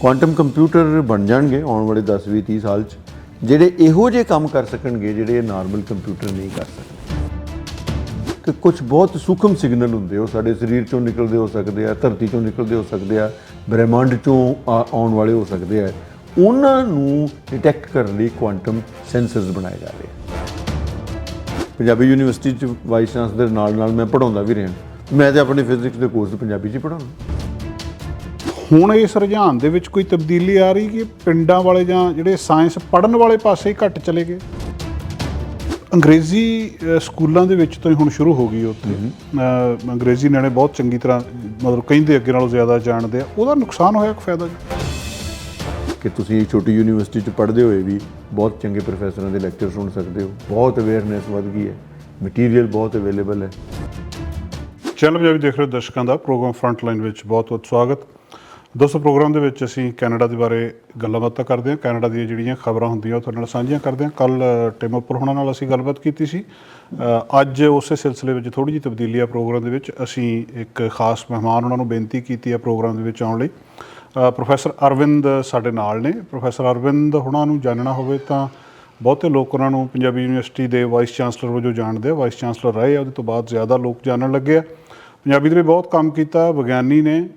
Quantum computer ਬਣ ਜਾਣਗੇ ਆਉਣ ਵਾਲੇ 10 20 30 ਸਾਲ ਚ, ਜਿਹੜੇ ਇਹੋ ਜਿਹੇ ਕੰਮ ਕਰ ਸਕਣਗੇ ਜਿਹੜੇ ਨਾਰਮਲ ਕੰਪਿਊਟਰ ਨਹੀਂ ਕਰ ਸਕਦੇ। ਕਿ ਕੁਝ ਬਹੁਤ ਸੂਖਮ ਸਿਗਨਲ ਹੁੰਦੇ ਉਹ ਸਾਡੇ ਸਰੀਰ ਚੋਂ ਨਿਕਲਦੇ ਹੋ ਸਕਦੇ ਆ, ਧਰਤੀ ਚੋਂ ਨਿਕਲਦੇ ਹੋ ਸਕਦੇ ਆ, ਬ੍ਰਹਿਮੰਡ ਚੋਂ ਆਉਣ ਵਾਲੇ ਹੋ ਸਕਦੇ ਆ, ਉਹਨਾਂ ਨੂੰ ਡਿਟੈਕਟ ਕਰਨ ਲਈ ਕੁਆਂਟਮ ਸੈਂਸਰਸ ਬਣਾਏ ਜਾ ਰਹੇ ਆ। ਪੰਜਾਬੀ ਯੂਨੀਵਰਸਿਟੀ ਚ ਵਾਈਸ ਚਾਂਸਲਰ ਨਾਲ ਨਾਲ ਮੈਂ ਪੜਾਉਂਦਾ ਵੀ ਰਿਹਾ। ਮੈਂ ਤੇ ਆਪਣੇ ਫਿਜ਼ਿਕਸ ਦੇ ਕੋਰਸ ਪੰਜਾਬੀ ਚ ਪੜਾਉਣਾ ਹੁਣ ਇਸ ਰੁਝਾਨ ਦੇ ਵਿੱਚ ਕੋਈ ਤਬਦੀਲੀ ਆ ਰਹੀ ਕਿ ਪਿੰਡਾਂ ਵਾਲੇ ਜਾਂ ਜਿਹੜੇ ਸਾਇੰਸ ਪੜ੍ਹਨ ਵਾਲੇ ਪਾਸੇ ਘੱਟ ਚਲੇ ਗਏ? ਅੰਗਰੇਜ਼ੀ ਸਕੂਲਾਂ ਦੇ ਵਿੱਚ ਤੋਂ ਹੀ ਹੁਣ ਸ਼ੁਰੂ ਹੋ ਗਈ ਉੱਥੇ ਅੰਗਰੇਜ਼ੀ ਨਿਆਣੇ ਬਹੁਤ ਚੰਗੀ ਤਰ੍ਹਾਂ ਮਤਲਬ ਕਹਿੰਦੇ ਅੱਗੇ ਨਾਲੋਂ ਜ਼ਿਆਦਾ ਜਾਣਦੇ ਆ। ਉਹਦਾ ਨੁਕਸਾਨ ਹੋਇਆ ਕਿ ਫਾਇਦਾ ਜੀ ਕਿ ਤੁਸੀਂ ਛੋਟੀ ਯੂਨੀਵਰਸਿਟੀ ਚ ਪੜ੍ਹਦੇ ਹੋਏ ਵੀ ਬਹੁਤ ਚੰਗੇ ਪ੍ਰੋਫੈਸਰਾਂ ਦੇ ਲੈਕਚਰ ਸੁਣ ਸਕਦੇ ਹੋ। ਬਹੁਤ ਅਵੇਅਰਨੈਸ ਵੱਧ ਗਈ ਹੈ। ਮਟੀਰੀਅਲ ਬਹੁਤ ਅਵੇਲੇਬਲ ਹੈ। ਚੈਨਲ ਪੰਜਾਬੀ ਦੇਖ ਰਹੇ ਦਰਸ਼ਕਾਂ ਦਾ ਪ੍ਰੋਗਰਾਮ ਫਰੰਟ ਲਾਈਨ ਵਿੱਚ। ਬਹੁਤ-ਬਹੁਤ ਸਵਾਗਤ। ਦੋਸਤੋ, ਪ੍ਰੋਗਰਾਮ ਦੇ ਵਿੱਚ ਅਸੀਂ ਕੈਨੇਡਾ ਦੇ ਬਾਰੇ ਗੱਲਾਂ ਬਾਤਾਂ ਕਰਦੇ ਹਾਂ। ਕੈਨੇਡਾ ਦੀਆਂ ਜਿਹੜੀਆਂ ਖਬਰਾਂ ਹੁੰਦੀਆਂ, ਉਹ ਤੁਹਾਡੇ ਨਾਲ ਸਾਂਝੀਆਂ ਕਰਦੇ ਹਾਂ। ਕੱਲ ਟਿਮ ਉੱਪਰ ਹੋਣਾ ਨਾਲ ਅਸੀਂ ਗੱਲਬਾਤ ਕੀਤੀ ਸੀ। ਅੱਜ ਉਸੇ ਸਿਲਸਿਲੇ ਵਿੱਚ ਥੋੜੀ ਜਿਹੀ ਤਬਦੀਲੀ ਆ ਪ੍ਰੋਗਰਾਮ ਦੇ ਵਿੱਚ। ਅਸੀਂ ਇੱਕ ਖਾਸ ਮਹਿਮਾਨ ਉਹਨਾਂ ਨੂੰ ਬੇਨਤੀ ਕੀਤੀ ਆ ਪ੍ਰੋਗਰਾਮ ਦੇ ਵਿੱਚ ਆਉਣ ਲਈ। ਪ੍ਰੋਫੈਸਰ ਅਰਵਿੰਦ ਸਾਡੇ ਨਾਲ ਨੇ। ਪ੍ਰੋਫੈਸਰ ਅਰਵਿੰਦ, ਹੁਣਾਂ ਨੂੰ ਜਾਣਨਾ ਹੋਵੇ ਤਾਂ ਬਹੁਤੇ ਲੋਕ ਉਹਨਾਂ ਨੂੰ ਪੰਜਾਬੀ ਯੂਨੀਵਰਸਿਟੀ ਦੇ ਵਾਈਸ ਚਾਂਸਲਰ ਵਜੋਂ ਜਾਣਦੇ ਆ। ਵਾਈਸ ਚਾਂਸਲਰ ਰਹੇ ਆ, ਉਹਦੇ ਤੋਂ ਬਾਅਦ ਜ਼ਿਆਦਾ ਲੋਕ ਜਾਣਨ ਲੱਗੇ ਆ। ਪੰਜਾਬੀ ਦੇ ਲਈ ਬਹੁਤ ਕੰਮ ਕੀਤਾ, ਵਿਗਿਆਨੀ ਨੇ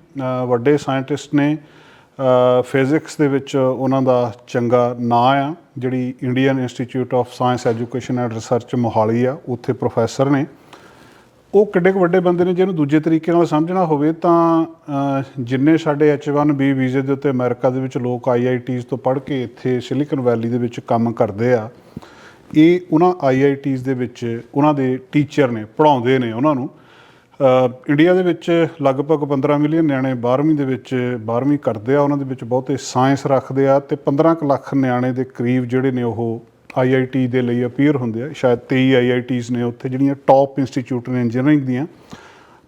ਵੱਡੇ ਸਾਇੰਟਿਸਟ ਨੇ ਫਿਜ਼ਿਕਸ ਦੇ ਵਿੱਚ ਉਹਨਾਂ ਦਾ ਚੰਗਾ ਨਾਂ ਆ, ਜਿਹੜੀ Indian institute of science education and research Mohali ਆ, ਉੱਥੇ ਪ੍ਰੋਫੈਸਰ ਨੇ। ਉਹ ਕਿੱਡੇ ਕੁ ਵੱਡੇ ਬੰਦੇ ਨੇ ਜਿਹਨੂੰ ਦੂਜੇ ਤਰੀਕੇ ਨਾਲ ਸਮਝਣਾ ਹੋਵੇ ਤਾਂ ਜਿੰਨੇ ਸਾਡੇ H1B ਵੀਜ਼ੇ ਦੇ ਉੱਤੇ ਅਮਰੀਕਾ ਦੇ ਵਿੱਚ ਲੋਕ IITs ਤੋਂ ਪੜ੍ਹ ਕੇ ਇੱਥੇ ਸਿਲੀਕਨ ਵੈਲੀ ਦੇ ਵਿੱਚ ਕੰਮ ਕਰਦੇ ਆ, ਇਹ ਉਹਨਾਂ IITs ਦੇ ਵਿੱਚ ਉਹਨਾਂ ਦੇ ਟੀਚਰ ਨੇ, ਪੜ੍ਹਾਉਂਦੇ ਨੇ ਉਹਨਾਂ ਨੂੰ। ਇੰਡੀਆ ਦੇ ਵਿੱਚ ਲਗਭਗ 15 ਮਿਲੀਅਨ ਨਿਆਣੇ 12ਵੀਂ ਦੇ ਵਿੱਚ 12ਵੀਂ ਕਰਦੇ ਆ ਉਹਨਾਂ ਦੇ ਵਿੱਚ ਬਹੁਤੇ ਸਾਇੰਸ ਰੱਖਦੇ ਆ ਤੇ 15 ਕੁ ਲੱਖ ਨਿਆਣੇ ਦੇ ਕਰੀਬ ਜਿਹੜੇ ਨੇ ਉਹ IIT ਦੇ ਲਈ ਅਪੀਅਰ ਹੁੰਦੇ ਆ। ਸ਼ਾਇਦ 23 IITs ਨੇ ਉੱਥੇ ਜਿਹੜੀਆਂ ਟੌਪ ਇੰਸਟੀਚਿਊਟ ਨੇ ਇੰਜੀਨੀਅਰਿੰਗ ਦੀਆਂ।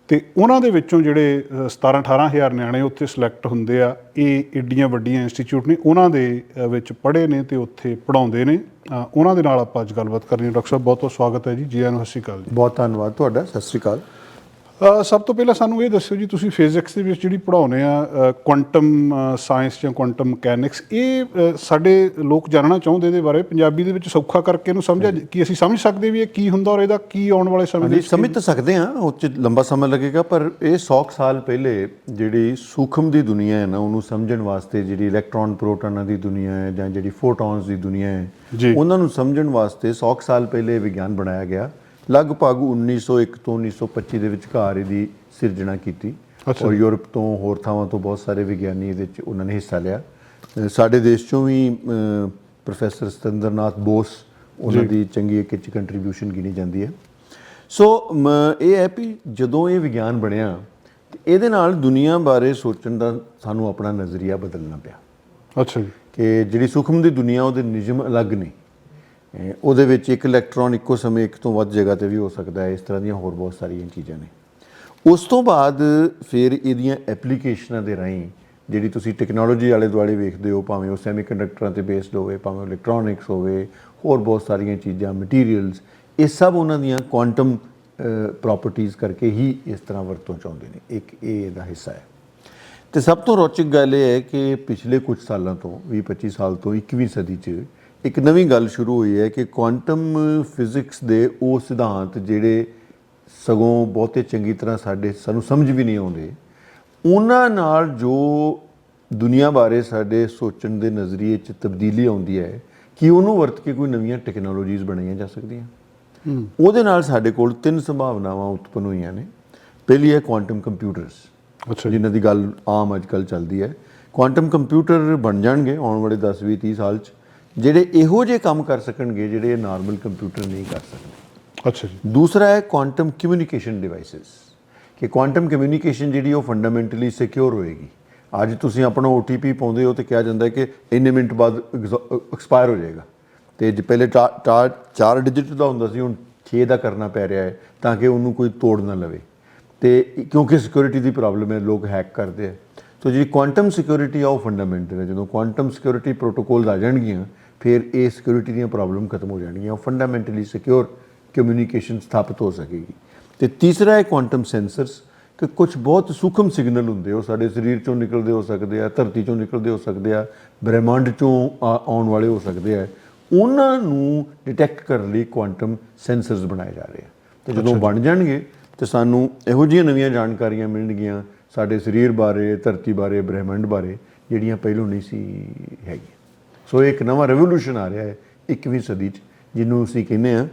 ਤੇ ਉਹਨਾਂ ਦੇ ਵਿੱਚੋਂ ਜਿਹੜੇ ਅ, 17 18 ਹਜ਼ਾਰ ਨਿਆਣੇ ਉੱਥੇ ਸਿਲੈਕਟ ਹੁੰਦੇ ਆ ਇਹ ਏਡੀਆਂ ਵੱਡੀਆਂ ਇੰਸਟੀਚਿਊਟ ਨੇ ਉਹਨਾਂ ਦੇ ਵਿੱਚ ਪੜ੍ਹੇ ਨੇ ਤੇ ਉੱਥੇ ਪੜ੍ਹਾਉਂਦੇ ਨੇ। ਉਹਨਾਂ ਦੇ ਨਾਲ ਆਪਾਂ ਅੱਜ ਗੱਲਬਾਤ ਕਰਨੀ ਡਾਕਟਰ ਸਾਹਿਬ ਬਹੁਤ ਬਹੁਤ ਸਵਾਗਤ ਹੈ ਜੀ। ਜੀ ਆਇਆਂ ਨੂੰ ਸਤਿ ਸ਼੍ਰੀ ਅਕਾਲ ਜੀ। ਬਹੁਤ ਧੰਨਵਾਦ ਤੁਹਾਡਾ। ਸਤਿ ਸ੍ਰੀ ਅਕਾਲ। ਸਭ ਤੋਂ ਪਹਿਲਾਂ ਸਾਨੂੰ ਇਹ ਦੱਸਿਓ ਜੀ ਤੁਸੀਂ ਫਿਜ਼ਿਕਸ ਦੇ ਵਿੱਚ ਜਿਹੜੀ ਪੜ੍ਹਾਉਂਦੇ ਆ ਕੁਆਂਟਮ ਸਾਇੰਸ ਜਾਂ ਕੁਆਂਟਮ ਮਕੈਨਿਕਸ ਇਹ ਸਾਡੇ ਲੋਕ ਜਾਣਨਾ ਚਾਹੁੰਦੇ ਇਹਦੇ ਬਾਰੇ ਪੰਜਾਬੀ ਦੇ ਵਿੱਚ ਸੌਖਾ ਕਰਕੇ ਇਹਨੂੰ ਸਮਝਿਆ ਕੀ ਅਸੀਂ ਸਮਝ ਸਕਦੇ ਵੀ ਇਹ ਕੀ ਹੁੰਦਾ ਔਰ ਇਹਦਾ ਕੀ ਆਉਣ ਵਾਲੇ ਸਮੇਂ ਦੇ ਸਮਝ ਤਾਂ ਸਕਦੇ ਹਾਂ ਉਹ 'ਚ ਲੰਬਾ ਸਮਾਂ ਲੱਗੇਗਾ ਪਰ ਇਹ 100 ਕੁ ਸਾਲ ਪਹਿਲੇ ਜਿਹੜੀ ਸੂਖਮ ਦੀ ਦੁਨੀਆ ਹੈ ਨਾ ਉਹਨੂੰ ਸਮਝਣ ਵਾਸਤੇ ਜਿਹੜੀ ਇਲੈਕਟ੍ਰੋਨ ਪ੍ਰੋਟੋਨਾਂ ਦੀ ਦੁਨੀਆ ਹੈ ਜਾਂ ਜਿਹੜੀ ਫੋਟੋਨਸ ਦੀ ਦੁਨੀਆ ਹੈ। ਉਹਨਾਂ ਨੂੰ ਸਮਝਣ ਵਾਸਤੇ 100 ਕੁ ਸਾਲ ਪਹਿਲੇ ਵਿਗਿਆਨ ਬਣਾਇਆ ਗਿਆ ਲਗਭਗ 1901 ਤੋਂ 1925 ਦੇ ਵਿਚਕਾਰ ਇਹਦੀ ਸਿਰਜਣਾ ਕੀਤੀ। ਔਰ ਯੂਰਪ ਤੋਂ ਹੋਰ ਥਾਵਾਂ ਤੋਂ ਬਹੁਤ ਸਾਰੇ ਵਿਗਿਆਨੀ ਇਹਦੇ ਵਿੱਚ ਉਹਨਾਂ ਨੇ ਹਿੱਸਾ ਲਿਆ। ਸਾਡੇ ਦੇਸ਼ ਚੋਂ ਵੀ ਪ੍ਰੋਫੈਸਰ ਸਤਿੰਦਰਨਾਥ ਬੋਸ ਉਹਨਾਂ ਦੀ ਚੰਗੀ ਇੱਕ ਚ ਕੰਟਰੀਬਿਊਸ਼ਨ ਗਿਣੀ ਜਾਂਦੀ ਹੈ। ਸੋ ਇਹ ਹੈ ਵੀ ਜਦੋਂ ਇਹ ਵਿਗਿਆਨ ਬਣਿਆ ਇਹਦੇ ਨਾਲ ਦੁਨੀਆ ਬਾਰੇ ਸੋਚਣ ਦਾ ਸਾਨੂੰ ਆਪਣਾ ਨਜ਼ਰੀਆ ਬਦਲਣਾ ਪਿਆ। ਅੱਛਾ ਜੀ। ਕਿ ਜਿਹੜੀ ਸੂਖਮ ਦੀ ਦੁਨੀਆ ਉਹਦੇ ਨਿਯਮ ਅਲੱਗ ਨੇ। ਉਹਦੇ ਵਿੱਚ ਇੱਕ ਇਲੈਕਟ੍ਰੋਨ ਇੱਕੋ ਸਮੇਂ ਇੱਕ ਤੋਂ ਵੱਧ ਜਗ੍ਹਾ ਤੇ ਵੀ ਹੋ ਸਕਦਾ ਹੈ, ਇਸ ਤਰ੍ਹਾਂ ਦੀਆਂ ਹੋਰ ਬਹੁਤ ਸਾਰੀਆਂ ਚੀਜ਼ਾਂ ਨੇ। ਉਸ ਤੋਂ ਬਾਅਦ ਫਿਰ ਇਹਦੀਆਂ ਐਪਲੀਕੇਸ਼ਨਾਂ ਦੇ ਰਾਹੀਂ ਜਿਹੜੀ ਤੁਸੀਂ ਟੈਕਨੋਲੋਜੀ ਵਾਲੇ ਦੁਆਲੇ ਵੇਖਦੇ ਹੋ, ਭਾਵੇਂ ਉਹ ਸੈਮੀਕੰਡਕਟਰਾਂ ਤੇ ਬੇਸਡ ਹੋਵੇ, ਭਾਵੇਂ ਉਹ ਇਲੈਕਟ੍ਰੋਨਿਕਸ ਹੋਵੇ, ਹੋਰ ਬਹੁਤ ਸਾਰੀਆਂ ਚੀਜ਼ਾਂ ਮਟੀਰੀਅਲਸ ਇਹ ਸਭ ਉਹਨਾਂ ਦੀਆਂ ਕੁਆਂਟਮ ਪ੍ਰਾਪਰਟੀਆਂ ਕਰਕੇ ਹੀ ਇਸ ਤਰ੍ਹਾਂ ਵਰਤੋਂ ਚਾਹੁੰਦੇ ਨੇ। ਇੱਕ ਇਹ ਇਹਦਾ ਹਿੱਸਾ ਹੈ। ਤੇ ਸਭ ਤੋਂ ਰੋਚਕ ਗੱਲ ਇਹ ਹੈ ਕਿ ਪਿਛਲੇ ਕੁਝ ਸਾਲਾਂ ਤੋਂ 20-25 ਸਾਲ ਤੋਂ 21ਵੀਂ ਸਦੀ 'ਚ ਇੱਕ ਨਵੀਂ ਗੱਲ ਸ਼ੁਰੂ ਹੋਈ ਹੈ ਕਿ ਕੁਆਂਟਮ ਫਿਜ਼ਿਕਸ ਦੇ ਉਹ ਸਿਧਾਂਤ ਜਿਹੜੇ ਸਗੋਂ ਬਹੁਤੇ ਚੰਗੀ ਤਰ੍ਹਾਂ ਸਾਡੇ ਸਾਨੂੰ ਸਮਝ ਵੀ ਨਹੀਂ ਆਉਂਦੇ ਉਹਨਾਂ ਨਾਲ ਜੋ ਦੁਨੀਆ ਬਾਰੇ ਸਾਡੇ ਸੋਚਣ ਦੇ ਨਜ਼ਰੀਏ 'ਚ ਤਬਦੀਲੀ ਆਉਂਦੀ ਹੈ ਕਿ ਉਹਨੂੰ ਵਰਤ ਕੇ ਕੋਈ ਨਵੀਆਂ ਟੈਕਨੋਲੋਜੀਜ਼ ਬਣਾਈਆਂ ਜਾ ਸਕਦੀਆਂ? ਉਹਦੇ ਨਾਲ ਸਾਡੇ ਕੋਲ ਤਿੰਨ ਸੰਭਾਵਨਾਵਾਂ ਉਤਪੰਨ ਹੋਈਆਂ ਨੇ। ਪਹਿਲੀ ਹੈ ਕੁਆਂਟਮ ਕੰਪਿਊਟਰਸ ਅੱਛਾ ਜਿਨ੍ਹਾਂ ਦੀ ਗੱਲ ਆਮ ਅੱਜ ਕੱਲ ਚੱਲਦੀ ਹੈ। ਕੁਆਂਟਮ ਕੰਪਿਊਟਰ ਬਣ ਜਾਣਗੇ ਆਉਣ ਵਾਲੇ 10 20 30 ਸਾਲ ਚ। ਜਿਹੜੇ ਇਹੋ ਜਿਹੇ ਕੰਮ ਕਰ ਸਕਣਗੇ ਜਿਹੜੇ ਨਾਰਮਲ ਕੰਪਿਊਟਰ ਨਹੀਂ ਕਰ ਸਕਦੇ। ਅੱਛਾ ਜੀ। ਦੂਸਰਾ ਹੈ ਕੁਆਂਟਮ ਕਮਿਊਨੀਕੇਸ਼ਨ ਡਿਵਾਈਸਸ ਕਿ ਕੁਆਂਟਮ ਕਮਿਊਨੀਕੇਸ਼ਨ ਜਿਹੜੀ ਉਹ ਫੰਡਾਮੈਂਟਲੀ ਸਿਕਿਉਰ ਹੋਏਗੀ। ਅੱਜ ਤੁਸੀਂ ਆਪਣਾ OTP ਪਾਉਂਦੇ ਹੋ ਤੇ ਕਿਹਾ ਜਾਂਦਾ ਹੈ ਕਿ ਇੰਨੇ ਮਿੰਟ ਬਾਅਦ ਐਕਸਪਾਇਰ ਹੋ ਜਾਏਗਾ। ਤੇ ਜੇ ਪਹਿਲੇ 4 ਡਿਜਿਟ ਦਾ ਹੁੰਦਾ ਸੀ ਹੁਣ 6 ਦਾ ਕਰਨਾ ਪੈ ਰਿਹਾ ਹੈ ਤਾਂ ਕਿ ਉਹਨੂੰ ਕੋਈ ਤੋੜ ਨਾ ਲਵੇ। ਤੇ ਕਿਉਂਕਿ ਸਿਕਿਉਰਿਟੀ ਦੀ ਪ੍ਰੋਬਲਮ ਹੈ ਲੋਕ ਹੈਕ ਕਰਦੇ ਆ ਸੋ ਜਿਹੜੀ ਕੁਆਂਟਮ ਸਿਕਿਉਰਿਟੀ ਆ ਉਹ ਫੰਡਾਮੈਂਟਲ ਹੈ। ਜਦੋਂ ਕੁਆਂਟਮ ਸਿਕਿਉਰਿਟੀ ਪ੍ਰੋਟੋਕੋਲਸ ਆ ਜਾਣਗੀਆਂ ਫਿਰ ਇਹ ਸਿਕਿਉਰਿਟੀ ਦੀਆਂ ਪ੍ਰੋਬਲਮ ਖਤਮ ਹੋ ਜਾਣਗੀਆਂ ਫੰਡਾਮੈਂਟਲੀ ਸਿਕਿਉਰ ਕਮਿਊਨੀਕੇਸ਼ਨ ਸਥਾਪਿਤ ਹੋ ਸਕੇਗੀ। ਤੇ ਤੀਸਰਾ ਹੈ ਕੁਆਂਟਮ ਸੈਂਸਰਸ ਕਿ ਕੁਝ ਬਹੁਤ ਸੂਖਮ ਸਿਗਨਲ ਹੁੰਦੇ ਉਹ ਸਾਡੇ ਸਰੀਰ ਚੋਂ ਨਿਕਲਦੇ ਹੋ ਸਕਦੇ ਆ ਧਰਤੀ ਚੋਂ ਨਿਕਲਦੇ ਹੋ ਸਕਦੇ ਆ ਬ੍ਰਹਿਮੰਡ ਚੋਂ ਆਉਣ ਵਾਲੇ ਹੋ ਸਕਦੇ ਆ। ਉਹਨਾਂ ਨੂੰ ਡਿਟੈਕਟ ਕਰਨ ਲਈ ਕੁਆਂਟਮ ਸੈਂਸਰਸ ਬਣਾਏ ਜਾ ਰਹੇ ਆ। ਤੇ ਜਦੋਂ ਬਣ ਜਾਣਗੇ ਤੇ ਸਾਨੂੰ ਇਹੋ ਜਿਹੀਆਂ ਨਵੀਆਂ ਜਾਣਕਾਰੀਆਂ ਮਿਲਣਗੀਆਂ ਸਾਡੇ ਸਰੀਰ ਬਾਰੇ ਧਰਤੀ ਬਾਰੇ ਬ੍ਰਹਿਮੰਡ ਬਾਰੇ ਜਿਹੜੀਆਂ ਪਹਿਲਾਂ ਨਹੀਂ ਸੀ ਹੈਗੀਆਂ। ਸੋ ਇੱਕ ਨਵਾਂ ਰੈਵੋਲੂਸ਼ਨ ਆ ਰਿਹਾ ਹੈ 21ਵੀਂ ਸਦੀ 'ਚ ਜਿਹਨੂੰ ਅਸੀਂ ਕਹਿੰਦੇ ਆ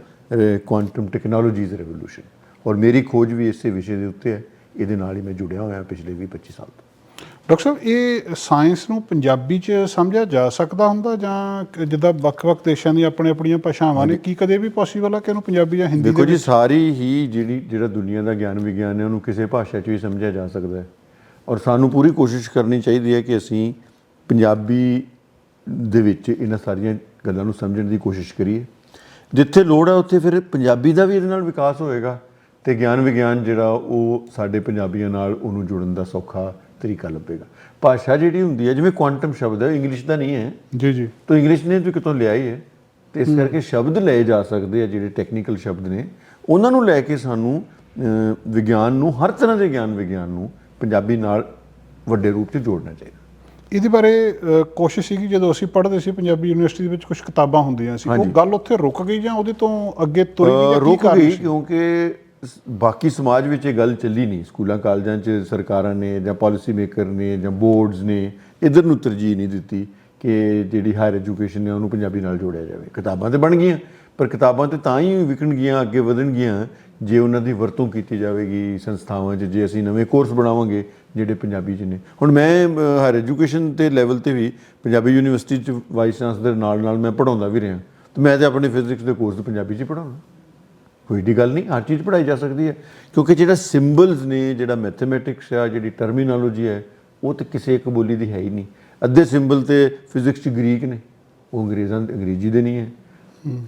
ਕੁਆਂਟਮ ਟੈਕਨੋਲੋਜੀਜ਼ ਰੈਵੋਲੂਸ਼ਨ ਔਰ ਮੇਰੀ ਖੋਜ ਵੀ ਇਸੇ ਵਿਸ਼ੇ ਦੇ ਉੱਤੇ ਹੈ ਇਹਦੇ ਨਾਲ ਹੀ ਮੈਂ ਜੁੜਿਆ ਹੋਇਆ ਪਿਛਲੇ 20 25 ਸਾਲ ਤੋਂ। ਡਾਕਟਰ ਸਾਹਿਬ ਇਹ ਸਾਇੰਸ ਨੂੰ ਪੰਜਾਬੀ 'ਚ ਸਮਝਿਆ ਜਾ ਸਕਦਾ ਹੁੰਦਾ ਜਾਂ ਜਿੱਦਾਂ ਵੱਖ-ਵੱਖ ਦੇਸ਼ਾਂ ਦੀਆਂ ਆਪਣੇ ਆਪਣੀਆਂ ਭਾਸ਼ਾਵਾਂ ਨੇ ਕੀ ਕਦੇ ਵੀ ਪੋਸੀਬਲ ਆ ਕਿ ਇਹਨੂੰ ਪੰਜਾਬੀ ਜਾਂ ਹਿੰਦੀ ਦੇਖੋ ਜੀ ਸਾਰੀ ਹੀ ਜਿਹੜੀ ਜਿਹੜਾ ਦੁਨੀਆ ਦਾ ਗਿਆਨ ਵਿਗਿਆਨ ਹੈ ਉਹਨੂੰ ਕਿਸੇ ਭਾਸ਼ਾ 'ਚ ਵੀ ਸਮਝਿਆ ਜਾ ਸਕਦਾ ਹੈ। ਔਰ ਸਾਨੂੰ ਪੂਰੀ ਕੋਸ਼ਿਸ਼ ਕਰਨੀ ਚਾਹੀਦੀ ਹੈ ਕਿ ਅਸੀਂ ਪੰਜਾਬੀ ਦੇ ਵਿੱਚ ਇਹਨਾਂ ਸਾਰੀਆਂ ਗੱਲਾਂ ਨੂੰ ਸਮਝਣ ਦੀ ਕੋਸ਼ਿਸ਼ ਕਰੀਏ। ਜਿੱਥੇ ਲੋੜ ਹੈ ਉੱਥੇ ਫਿਰ ਪੰਜਾਬੀ ਦਾ ਵੀ ਇਹਦੇ ਨਾਲ ਵਿਕਾਸ ਹੋਏਗਾ ਤੇ ਗਿਆਨ ਵਿਗਿਆਨ ਜਿਹੜਾ ਉਹ ਸਾਡੇ ਪੰਜਾਬੀਆਂ ਨਾਲ ਉਹਨੂੰ ਜੁੜਨ ਦਾ ਸੌਖਾ ਤਰੀਕਾ ਲੱਭੇਗਾ। ਭਾਸ਼ਾ ਜਿਹੜੀ ਹੁੰਦੀ ਹੈ ਜਿਵੇਂ ਕੁਆਂਟਮ ਸ਼ਬਦ ਹੈ ਇੰਗਲਿਸ਼ ਦਾ ਨਹੀਂ ਹੈ। ਜੀ ਜੀ। ਤੋ ਇੰਗਲਿਸ਼ ਨੇ ਵੀ ਕਿਤੋਂ ਲਿਆ ਹੀ ਹੈ। ਤੇ ਇਸ ਕਰਕੇ ਸ਼ਬਦ ਲਏ ਜਾ ਸਕਦੇ ਆ ਜਿਹੜੇ ਟੈਕਨੀਕਲ ਸ਼ਬਦ ਨੇ। ਉਹਨਾਂ ਨੂੰ ਲੈ ਕੇ ਸਾਨੂੰ ਵਿਗਿਆਨ ਨੂੰ ਹਰ ਤਰ੍ਹਾਂ ਦੇ ਗਿਆਨ ਵਿਗਿਆਨ ਨੂੰ ਪੰਜਾਬੀ ਨਾਲ ਵੱਡੇ ਰੂਪ 'ਚ ਜੋੜਨਾ ਚਾਹੀਦਾ। ਇਹਦੇ ਬਾਰੇ ਕੋਸ਼ਿਸ਼ ਸੀਗੀ ਜਦੋਂ ਅਸੀਂ ਪੜ੍ਹਦੇ ਸੀ ਪੰਜਾਬੀ ਯੂਨੀਵਰਸਿਟੀ ਦੇ ਵਿੱਚ ਕੁਝ ਕਿਤਾਬਾਂ ਹੁੰਦੀਆਂ ਸੀ ਉਹ। ਗੱਲ ਉੱਥੇ ਰੁਕ ਗਈ ਜਾਂ ਉਹਦੇ ਤੋਂ ਅੱਗੇ ਤੁਰ ਗਈ ਰੁਕ ਗਈ? ਕਿਉਂਕਿ ਬਾਕੀ ਸਮਾਜ ਵਿੱਚ ਇਹ ਗੱਲ ਚੱਲੀ ਨਹੀਂ ਸਕੂਲਾਂ ਕਾਲਜਾਂ 'ਚ ਸਰਕਾਰਾਂ ਨੇ ਜਾਂ ਪਾਲਿਸੀ ਮੇਕਰ ਨੇ ਜਾਂ ਬੋਰਡਸ ਨੇ ਇਧਰ ਨੂੰ ਤਰਜੀਹ ਨਹੀਂ ਦਿੱਤੀ ਕਿ ਜਿਹੜੀ ਹਾਇਰ ਐਜੂਕੇਸ਼ਨ ਹੈ ਉਹਨੂੰ ਪੰਜਾਬੀ ਨਾਲ ਜੋੜਿਆ ਜਾਵੇ ਕਿਤਾਬਾਂ ਤੇ ਬਣ ਗਈਆਂ ਪਰ ਕਿਤਾਬਾਂ ਤੇ ਤਾਂ ਹੀ ਵਿਕਣਗੀਆਂ, ਅੱਗੇ ਵਧਣਗੀਆਂ, ਜੇ ਉਹਨਾਂ ਦੀ ਵਰਤੋਂ ਕੀਤੀ ਜਾਵੇਗੀ ਸੰਸਥਾਵਾਂ 'ਚ, ਜੇ ਅਸੀਂ ਨਵੇਂ ਕੋਰਸ ਬਣਾਵਾਂਗੇ ਜਿਹੜੇ ਪੰਜਾਬੀ 'ਚ ਨੇ। ਹੁਣ ਮੈਂ ਹਾਇਰ ਐਜੂਕੇਸ਼ਨ ਤੇ ਲੈਵਲ ਤੇ ਵੀ ਪੰਜਾਬੀ ਯੂਨੀਵਰਸਿਟੀ 'ਚ ਵਾਈਸ ਚਾਂਸਲਰ ਨਾਲ ਨਾਲ ਮੈਂ ਪੜਾਉਂਦਾ ਵੀ ਰਿਹਾ। ਤੇ ਮੈਂ ਤੇ ਆਪਣੇ ਫਿਜ਼ਿਕਸ ਦੇ ਕੋਰਸ ਪੰਜਾਬੀ 'ਚ ਹੀ ਪੜਾਉਣਾ ਕੋਈ ਏਡੀ ਗੱਲ ਨਹੀਂ, ਹਰ ਚੀਜ਼ ਪੜਾਈ ਜਾ ਸਕਦੀ ਹੈ। ਕਿਉਂਕਿ ਜਿਹੜਾ ਸਿੰਬਲਸ ਨੇ, ਜਿਹੜਾ ਮੈਥਮੈਟਿਕਸ ਆ, ਜਿਹੜੀ ਟਰਮੀਨੋਲੋਜੀ ਹੈ, ਉਹ ਤੇ ਕਿਸੇ ਇੱਕ ਬੋਲੀ ਦੀ ਹੈ ਹੀ ਨਹੀਂ। ਅੱਧੇ ਸਿੰਬਲ ਤੇ ਫਿਜ਼ਿਕਸ 'ਚ ਗ੍ਰੀਕ ਨੇ, ਉਹ ਅੰਗਰੇਜ਼ਾਂ, ਅੰਗਰੇਜ਼ੀ ਦੇ ਨਹੀਂ ਹੈ।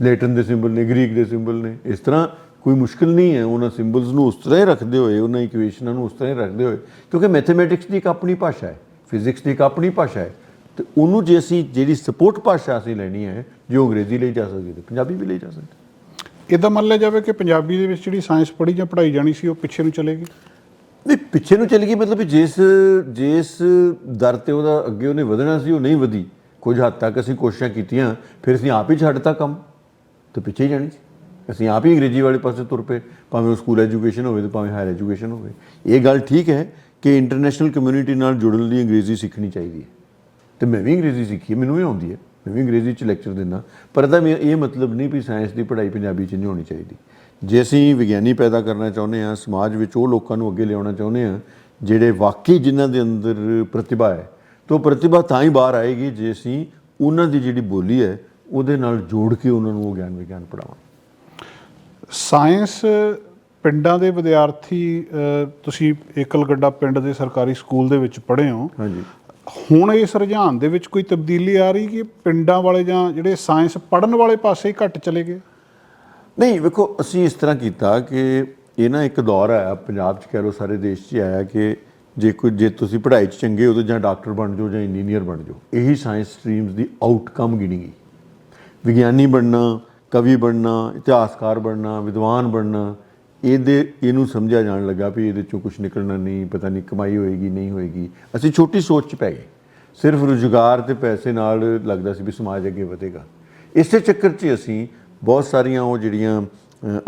ਲੈਟਨ ਦੇ ਸਿੰਬਲ ਨੇ ਗ੍ਰੀਕ ਦੇ ਸਿੰਬਲ ਨੇ। ਇਸ ਤਰ੍ਹਾਂ ਕੋਈ ਮੁਸ਼ਕਲ ਨਹੀਂ ਹੈ ਉਹਨਾਂ ਸਿੰਬਲਸ ਨੂੰ ਉਸ ਤਰ੍ਹਾਂ ਹੀ ਰੱਖਦੇ ਹੋਏ ਉਹਨਾਂ ਇਕੁਏਸ਼ਨਾਂ ਨੂੰ ਉਸ ਤਰ੍ਹਾਂ ਹੀ ਰੱਖਦੇ ਹੋਏ। ਕਿਉਂਕਿ ਮੈਥਮੈਟਿਕਸ ਦੀ ਇੱਕ ਆਪਣੀ ਭਾਸ਼ਾ ਹੈ ਫਿਜ਼ਿਕਸ ਦੀ ਇੱਕ ਆਪਣੀ ਭਾਸ਼ਾ ਹੈ। ਤੇ ਉਹਨੂੰ ਜੇ ਅਸੀਂ ਜਿਹੜੀ ਸਪੋਰਟ ਭਾਸ਼ਾ ਅਸੀਂ ਲੈਣੀ ਹੈ ਜੋ ਅੰਗਰੇਜ਼ੀ ਲਈ ਜਾ ਸਕਦੀ ਹੈ ਤੇ ਪੰਜਾਬੀ ਵੀ ਲਈ ਜਾ ਸਕਦੀ ਇਦਾਂ ਮੰਨ ਲਿਆ ਜਾਵੇ ਕਿ ਪੰਜਾਬੀ ਦੇ ਵਿੱਚ ਜਿਹੜੀ ਸਾਇੰਸ ਪੜ੍ਹੀ ਜਾਂ ਪੜ੍ਹਾਈ ਜਾਣੀ ਸੀ ਉਹ ਪਿੱਛੇ ਨੂੰ ਚਲੇਗੀ ਨਹੀਂ ਪਿੱਛੇ ਨੂੰ ਚਲੀ ਗਈ ਮਤਲਬ ਜਿਸ ਜਿਸ ਦਰ ਤੇ ਉਹਦਾ ਅੱਗੇ ਉਹਨੇ ਵਧਣਾ ਸੀ ਉਹ ਨਹੀਂ ਵਧੀ। ਕੁਝ ਹੱਦ ਤੱਕ ਅਸੀਂ ਕੋਸ਼ਿਸ਼ਾਂ ਕੀਤੀਆਂ, ਫਿਰ ਅਸੀਂ ਆਪ ਹੀ ਛੱਡਤਾ ਕੰਮ ਤੇ ਪਿੱਛੇ ਹੀ ਜਾਣੀ ਸੀ। ਅਸੀਂ ਆਪ ਹੀ ਅੰਗਰੇਜ਼ੀ ਵਾਲੇ ਪਾਸੇ ਤੁਰ ਪਏ, ਭਾਵੇਂ ਉਹ ਸਕੂਲ ਐਜੂਕੇਸ਼ਨ ਹੋਵੇ ਤੇ ਭਾਵੇਂ ਹਾਇਰ ਐਜੂਕੇਸ਼ਨ ਹੋਵੇ। ਇਹ ਗੱਲ ਠੀਕ ਹੈ ਕਿ ਇੰਟਰਨੈਸ਼ਨਲ ਕਮਿਊਨਿਟੀ ਨਾਲ ਜੁੜਨ ਲਈ ਅੰਗਰੇਜ਼ੀ ਸਿੱਖਣੀ ਚਾਹੀਦੀ ਹੈ। ਤੇ ਮੈਂ ਵੀ ਅੰਗਰੇਜ਼ੀ ਸਿੱਖੀ ਹੈ, ਮੈਨੂੰ ਵੀ ਆਉਂਦੀ ਹੈ, ਮੈਂ ਵੀ ਅੰਗਰੇਜ਼ੀ ਚ ਲੈਕਚਰ ਦਿੰਦਾ। ਪਰ ਇਹਦਾ ਮੇ- ਇਹ ਮਤਲਬ ਨਹੀਂ ਵੀ ਸਾਇੰਸ ਦੀ ਪੜ੍ਹਾਈ ਪੰਜਾਬੀ ਚ ਨਹੀਂ ਹੋਣੀ ਚਾਹੀਦੀ। ਜੇ ਅਸੀਂ ਵਿਗਿਆਨੀ ਪੈਦਾ ਕਰਨਾ ਚਾਹੁੰਦੇ ਹਾਂ, ਸਮਾਜ ਵਿੱਚ ਉਹ ਲੋਕਾਂ ਨੂੰ ਅੱਗੇ ਲਿਆਉਣਾ ਚਾਹੁੰਦੇ ਹਾਂ, ਜਿਹੜੇ ਵਾਕਈ ਜਿਨ੍ਹਾਂ ਦੇ ਅੰਦਰ ਪ੍ਰਤਿਭਾ ਹੈ ਤਾਂ ਪ੍ਰਤਿਭਾ ਤਾਂ ਹੀ ਬਾਹਰ ਆਏਗੀ ਜੇ ਅਸੀਂ ਉਹਨਾਂ ਦੀ ਜਿਹੜੀ ਬੋਲੀ ਹੈ ਉਹਦੇ ਨਾਲ ਜੋੜ ਕੇ ਉਹਨਾਂ ਨੂੰ ਉਹ ਗਿਆਨ ਵਿਗਿਆਨ ਪੜਾਵਾਂ ਸਾਇੰਸ ਪਿੰਡਾਂ ਦੇ ਵਿਦਿਆਰਥੀ ਤੁਸੀਂ ਏਕਲਗੱਡਾ ਪਿੰਡ ਦੇ ਸਰਕਾਰੀ ਸਕੂਲ ਦੇ ਵਿੱਚ ਪੜ੍ਹੇ ਹੋ। ਹਾਂਜੀ। ਹੁਣ ਇਸ ਰੁਝਾਨ ਦੇ ਵਿੱਚ ਕੋਈ ਤਬਦੀਲੀ ਆ ਰਹੀ ਕਿ ਪਿੰਡਾਂ ਵਾਲੇ ਜਾਂ ਜਿਹੜੇ ਸਾਇੰਸ ਪੜ੍ਹਨ ਵਾਲੇ ਪਾਸੇ ਹੀ ਘੱਟ ਚਲੇ ਗਏ? ਨਹੀਂ ਵੇਖੋ ਅਸੀਂ ਇਸ ਤਰ੍ਹਾਂ ਕੀਤਾ ਕਿ ਇਹ ਨਾ ਇੱਕ ਦੌਰ ਆਇਆ ਪੰਜਾਬ 'ਚ ਕਹਿ ਲਓ ਸਾਰੇ ਦੇਸ਼ 'ਚ ਆਇਆ ਕਿ ਜੇ ਕੋਈ ਜੇ ਤੁਸੀਂ ਪੜ੍ਹਾਈ 'ਚ ਚੰਗੇ ਹੋ ਤਾਂ ਜਾਂ ਡਾਕਟਰ ਬਣ ਜਾਓ ਜਾਂ ਇੰਜੀਨੀਅਰ ਬਣ ਜਾਓ, ਇਹੀ ਸਾਇੰਸ ਸਟਰੀਮਸ ਦੀ ਆਊਟਕਮ ਗਿਣੀ ਗਈ। ਵਿਗਿਆਨੀ ਬਣਨਾ, ਕਵੀ ਬਣਨਾ, ਇਤਿਹਾਸਕਾਰ ਬਣਨਾ, ਵਿਦਵਾਨ ਬਣਨਾ, ਇਹਦੇ ਇਹਨੂੰ ਸਮਝਿਆ ਜਾਣ ਲੱਗਾ ਵੀ ਇਹਦੇ ਚੋਂ ਕੁਝ ਨਿਕਲਣਾ ਨਹੀਂ, ਪਤਾ ਨਹੀਂ ਕਮਾਈ ਹੋਏਗੀ, ਨਹੀਂ ਹੋਏਗੀ। ਅਸੀਂ ਛੋਟੀ ਸੋਚ 'ਚ ਪੈ ਗਏ। ਸਿਰਫ ਰੁਜ਼ਗਾਰ ਤੇ ਪੈਸੇ ਨਾਲ ਲੱਗਦਾ ਸੀ ਵੀ ਸਮਾਜ ਅੱਗੇ ਵਧੇਗਾ। ਇਸੇ ਚੱਕਰ 'ਚ ਅਸੀਂ ਬਹੁਤ ਸਾਰੀਆਂ ਉਹ ਜਿਹੜੀਆਂ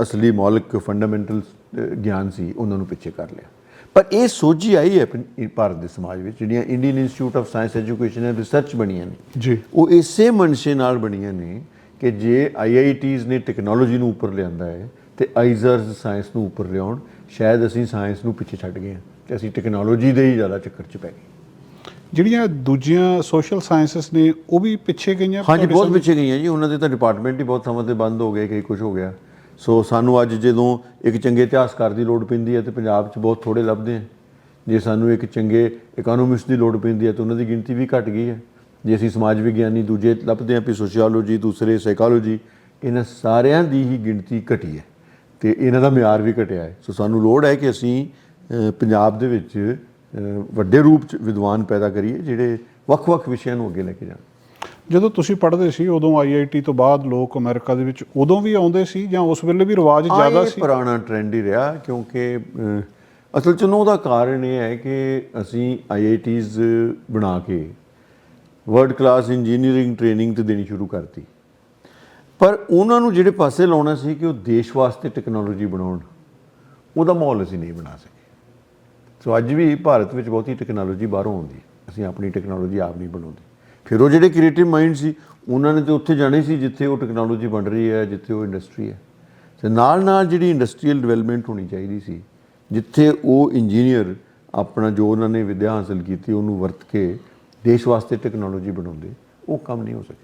ਅਸਲੀ ਮੌਲਿਕ ਫੰਡਾਮੈਂਟਲ ਗਿਆਨ ਸੀ, ਉਹਨਾਂ ਨੂੰ ਪਿੱਛੇ ਕਰ ਲਿਆ। ਪਰ ਇਹ ਸੋਝੀ ਆਈ ਹੈ ਭਾਰਤ ਦੇ ਸਮਾਜ ਵਿੱਚ ਜਿਹੜੀਆਂ Indian institute of science education and research ਬਣੀਆਂ ਨੇ। ਜੀ। ਉਹ ਇਸੇ ਮਨਸ਼ੇ ਨਾਲ ਬਣੀਆਂ ਨੇ ਕਿ ਜੇ ਆਈਆਈਟੀਜ਼ ਨੇ ਟੈਕਨੋਲੋਜੀ ਨੂੰ ਉੱਪਰ ਲਿਆਂਦਾ ਹੈ ਤੇ ਆਈਜ਼ਰਸ ਸਾਇੰਸ ਨੂੰ ਉੱਪਰ ਲਿਆਉਣ ਸ਼ਾਇਦ ਅਸੀਂ ਸਾਇੰਸ ਨੂੰ ਪਿੱਛੇ ਛੱਡ ਗਏ ਹਾਂ ਤੇ ਅਸੀਂ ਟੈਕਨੋਲੋਜੀ ਦੇ ਹੀ ਜ਼ਿਆਦਾ ਚੱਕਰ 'ਚ ਪੈ ਗਏ। ਜਿਹੜੀਆਂ ਦੂਜੀਆਂ ਸੋਸ਼ਲ ਸਾਇੰਸਸ ਨੇ ਉਹ ਵੀ ਪਿੱਛੇ ਗਈਆਂ ਹਾਂਜੀ ਬਹੁਤ ਪਿੱਛੇ ਗਈਆਂ ਜੀ ਉਹਨਾਂ ਦੇ ਤਾਂ ਡਿਪਾਰਟਮੈਂਟ ਹੀ ਬਹੁਤ ਥਾਵਾਂ ਤੇ ਬੰਦ ਹੋ ਗਏ ਕਈ ਕੁਝ ਹੋ ਗਿਆ। ਸੋ ਸਾਨੂੰ ਅੱਜ ਜਦੋਂ ਇੱਕ ਚੰਗੇ ਇਤਿਹਾਸਕਾਰ ਦੀ ਲੋੜ ਪੈਂਦੀ ਹੈ ਤੇ ਪੰਜਾਬ 'ਚ ਬਹੁਤ ਥੋੜੇ ਲੱਭਦੇ ਆ। ਜੇ ਸਾਨੂੰ ਇੱਕ ਚੰਗੇ ਇਕਨੋਮਿਸਟ ਦੀ ਲੋੜ ਪੈਂਦੀ ਹੈ ਤਾਂ ਉਹਨਾਂ ਦੀ ਗਿਣਤੀ ਵੀ ਘਟ ਗਈ ਹੈ। ਜੇ ਅਸੀਂ ਸਮਾਜ ਵਿਗਿਆਨੀ ਦੂਜੇ ਲੱਭਦੇ ਹਾਂ ਵੀ ਸੋਸ਼ੀਓਲੋਜੀ ਦੂਸਰੇ ਸਾਈਕੋਲੋਜੀ ਇਹਨਾਂ ਸਾਰਿਆਂ ਦੀ ਹੀ ਗਿਣਤੀ ਘਟੀ ਹੈ ਤੇ ਇਹਨਾਂ ਦਾ ਮਿਆਰ ਵੀ ਘਟਿਆ ਹੈ। ਸੋ ਸਾਨੂੰ ਲੋੜ ਹੈ ਕਿ ਅਸੀਂ ਪੰਜਾਬ ਦੇ ਵਿੱਚ ਵੱਡੇ ਰੂਪ 'ਚ ਵਿਦਵਾਨ ਪੈਦਾ ਕਰੀਏ, ਜਿਹੜੇ ਵੱਖ-ਵੱਖ ਵਿਸ਼ਿਆਂ ਨੂੰ ਅੱਗੇ ਲੈ ਕੇ ਜਾਣ। ਜਦੋਂ ਤੁਸੀਂ ਪੜ੍ਹਦੇ ਸੀ ਉਦੋਂ ਆਈਆਈਟੀ ਤੋਂ ਬਾਅਦ ਲੋਕ ਅਮਰੀਕਾ ਦੇ ਵਿੱਚ ਉਦੋਂ ਵੀ ਆਉਂਦੇ ਸੀ ਜਾਂ ਉਸ ਵੇਲੇ ਵੀ ਰਿਵਾਜ ਜ਼ਿਆਦਾ ਇਹ ਸੀ? ਪੁਰਾਣਾ ਟ੍ਰੈਂਡ ਹੀ ਰਿਹਾ ਕਿਉਂਕਿ ਅਸਲ 'ਚ ਨਾ ਉਹਦਾ ਕਾਰਨ ਇਹ ਹੈ ਕਿ ਅਸੀਂ ਆਈਆਈਟੀਜ਼ ਬਣਾ ਕੇ ਵਰਲਡ ਕਲਾਸ ਇੰਜੀਨੀਅਰਿੰਗ ਟ੍ਰੇਨਿੰਗ ਤੇ ਦੇਣੀ ਸ਼ੁਰੂ ਕਰਤੀ। ਪਰ ਉਹਨਾਂ ਨੂੰ ਜਿਹੜੇ ਪਾਸੇ ਲਾਉਣਾ ਸੀ ਕਿ ਉਹ ਦੇਸ਼ ਵਾਸਤੇ ਟੈਕਨੋਲੋਜੀ ਬਣਾਉਣ ਉਹਦਾ ਮਾਹੌਲ ਅਸੀਂ ਨਹੀਂ ਬਣਾ ਸਕੇ। ਸੋ ਅੱਜ ਵੀ ਭਾਰਤ ਵਿੱਚ ਬਹੁਤੀ ਟੈਕਨੋਲੋਜੀ ਬਾਹਰੋਂ ਆਉਂਦੀ ਹੈ। ਅਸੀਂ ਆਪਣੀ ਟੈਕਨੋਲੋਜੀ ਆਪ ਨਹੀਂ ਬਣਾਉਂਦੇ। ਫਿਰ ਉਹ ਜਿਹੜੇ ਕ੍ਰੀਏਟਿਵ ਮਾਈਂਡ ਸੀ ਉਹਨਾਂ ਨੇ ਤੇ ਉੱਥੇ ਜਾਣੇ ਸੀ ਜਿੱਥੇ ਉਹ ਟੈਕਨੋਲੋਜੀ ਬਣ ਰਹੀ ਹੈ ਜਿੱਥੇ ਉਹ ਇੰਡਸਟਰੀ ਹੈ। ਤੇ ਨਾਲ ਨਾਲ ਜਿਹੜੀ ਇੰਡਸਟਰੀਅਲ ਡਿਵੈਲਪਮੈਂਟ ਹੋਣੀ ਚਾਹੀਦੀ ਸੀ ਜਿੱਥੇ ਉਹ ਇੰਜੀਨੀਅਰ ਆਪਣਾ ਜੋ ਉਹਨਾਂ ਨੇ ਵਿਦਿਆ ਹਾਸਲ ਕੀਤੀ ਉਹਨੂੰ ਵਰਤ ਕੇ ਦੇਸ਼ ਵਾਸਤੇ ਟੈਕਨੋਲੋਜੀ ਬਣਾਉਂਦੇ ਉਹ ਕੰਮ ਨਹੀਂ ਹੋ ਸਕਿਆ।